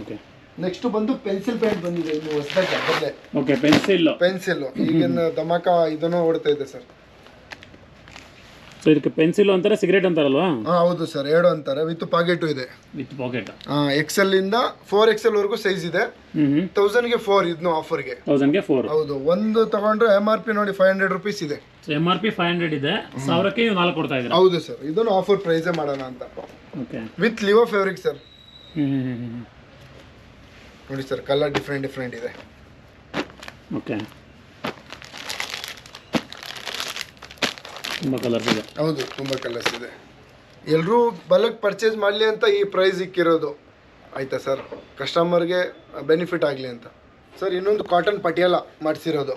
ಓಕೆ ನೆಕ್ಸ್ಟ್ ಬಂದು ಪೆನ್ಸಿಲ್ ಪೇಂಟ್ ಬಂದಿದೆ ಇನ್ನು ಹೊಸದಾಗಿ ಓಕೆ ಪೆನ್ಸಿಲ್ ಪೆನ್ಸಿಲ್ ಈಗಿನ ಧಮಾಕ ಇದನ್ನು ಓಡ್ತಾ ಇದೆ ಸರ್ ಸೊ ಇದಕ್ಕೆ ಪೆನ್ಸಿಲ್ ಅಂತಾರೆ ಸಿಗರೇಟ್ ಅಂತಾರಲ್ವಾ? ಹಾಂ ಹೌದು ಸರ್ ಎರಡು ಅಂತಾರೆ. ವಿತ್ ಪಾಕೆಟು ಇದೆ. ವಿತ್ ಪಾಕೆಟ್ ಎಕ್ಸೆಲ್ ಇಂದ ಫೋರ್ ಎಕ್ಸೆಲ್ ವರೆಗೂ ಸೈಜ್ ಇದೆ. ತೌಸಂಡ್ಗೆ ಫೋರ್ ಇದನ್ನು ಆಫರ್ಗೆ ತೌಸಂಡ್ಗೆ ಫೋರ್ ಹೌದು. ಒಂದು ತಗೊಂಡ್ರೆ ಎಂ ಆರ್ ಪಿ ನೋಡಿ ಫೈವ್ ಹಂಡ್ರೆಡ್ ರುಪೀಸ್ ಇದೆ. So M R P five hundred ಇದೆ. ಸಾವಿರಕ್ಕೆ ನೀವು ನಾಲ್ಕು ಕೊಡ್ತಾ ಇದ್ದೀರಾ? ಹೌದು ಸರ್ ಇದನ್ನು ಆಫರ್ ಪ್ರೈಸೇ ಮಾಡೋಣ ಅಂತ. Okay with Liva fabric sir ನೋಡಿ ಸರ್ ಕಲರ್ ಡಿಫ್ರೆಂಟ್ ಡಿಫ್ರೆಂಟ್ ಇದೆ. ಓಕೆ ತುಂಬ ಕಲರ್ಸ್ ಇದೆ. ಹೌದು ತುಂಬ ಕಲರ್ಸ್ ಇದೆ. ಎಲ್ಲರೂ ಬಲಕ್ ಪರ್ಚೇಸ್ ಮಾಡಲಿ ಅಂತ ಈ ಪ್ರೈಸ್ ಇಕ್ಕಿರೋದು. ಆಯ್ತಾ ಸರ್ ಕಸ್ಟಮರ್ಗೆ ಬೆನಿಫಿಟ್ ಆಗಲಿ ಅಂತ. ಸರ್ ಇನ್ನೊಂದು ಕಾಟನ್ ಪಟಿಯಾಲ ಮಾಡಿಸಿರೋದು.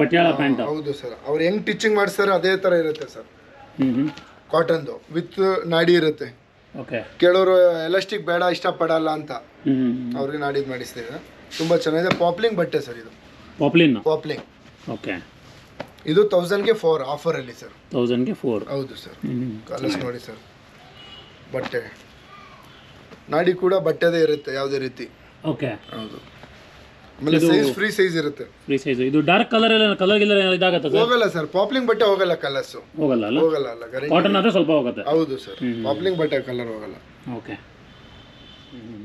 ಪಟಿಯಾಲ ಪ್ಯಾಂಟ್ ಹೌದು ಸರ್ ಅವ್ರು ಹೆಂಗ್ ಟೀಚಿಂಗ್ ಮಾಡಿಸ್ತಾರೆ ಅದೇ ಥರ ಇರುತ್ತೆ ಸರ್ ಕಾಟನ್ದು ವಿತ್ ನಾಡಿ ಇರುತ್ತೆ. ಓಕೆ ಕೆಲವರು ಎಲಾಸ್ಟಿಕ್ ಬೇಡ ಇಷ್ಟಪಡಲ್ಲ ಅಂತ. ಅವ್ರಿಗೆ ನಾಡಿದ್ ಮಾಡಿಸ್ತೇವೆ. ತುಂಬ ಚೆನ್ನಾಗಿದೆ. ಪಾಪ್ಲಿಂಗ್ ಬಟ್ಟೆ ಸರ್ ಇದು. ಪಾಪ್ಲಿನ್ ಪಾಪ್ಲಿಂಗ್ ಓಕೆ ಇದು ತೌಸಂಡ್ಗೆ ಫೋರ್ ಆಫರಲ್ಲಿ ಸರ್ ತೌಸಂಡ್ಗೆ ಫೋರ್ ಹೌದು ಸರ್ ಕಲರ್ಸ್ ನೋಡಿ ಸರ್ ಬಟ್ಟೆ. ನಾಡಿ ಕೂಡ ಬಟ್ಟೆದೇ ಇರುತ್ತೆ ಯಾವುದೇ ರೀತಿ. ಓಕೆ ಹೌದು. ಆಮೇಲೆ ಸೈಜ್ ಫ್ರೀ ಸೈಜ್ ಇರುತ್ತೆ. ಫ್ರೀ ಸೈಜ್ ಇದು ಡಾರ್ಕ್ ಕಲರ್ ಎಲ್ಲ ಕಲರ್ ಗಿಲ್ಲರ್ ಏನಾದ್ರು ಇದಾಗತ್ತಾ ಸರ್ ಹೋಗಲ್ಲ ಸರ್ ಪಾಪ್ಲಿಂಗ್ ಬಟ್ಟೆ ಹೋಗಲ್ಲ ಕಲರ್ಸ್ ಹೋಗಲ್ಲ ಅಲ್ಲ? ಹೋಗಲ್ಲ ಅಲ್ಲ ಕಾಟನ್ ಆದ್ರೆ ಸ್ವಲ್ಪ ಹೋಗುತ್ತೆ. ಹೌದು ಸರ್ ಪಾಪ್ಲಿಂಗ್ ಬಟ್ಟೆ ಕಲರ್ ಹೋಗಲ್ಲ. ಓಕೆ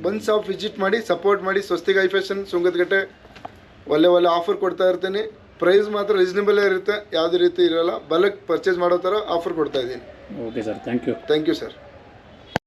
ಬಂದು ಶಾಪ್ ವಿಸಿಟ್ ಮಾಡಿ ಸಪೋರ್ಟ್ ಮಾಡಿ ಸ್ವಸ್ತಿಗೆ ಐ ಫ್ಯಾಷನ್ ಸುಂಗದಗಟ್ಟೆ ಒಳ್ಳೆ ಒಳ್ಳೆ ಆಫರ್ ಕೊಡ್ತಾ ಇರ್ತೀನಿ. ಪ್ರೈಸ್ ಮಾತ್ರ ರೀಸನೇಬಲ್ ಇರುತ್ತೆ ಯಾವುದೇ ರೀತಿ ಇರಲ್ಲ. ಬಲಕ್ಕೆ ಪರ್ಚೇಸ್ ಮಾಡೋ ಥರ ಆಫರ್ ಕೊಡ್ತಾ ಇದ್ದೀನಿ. Okay sir thank you thank you sir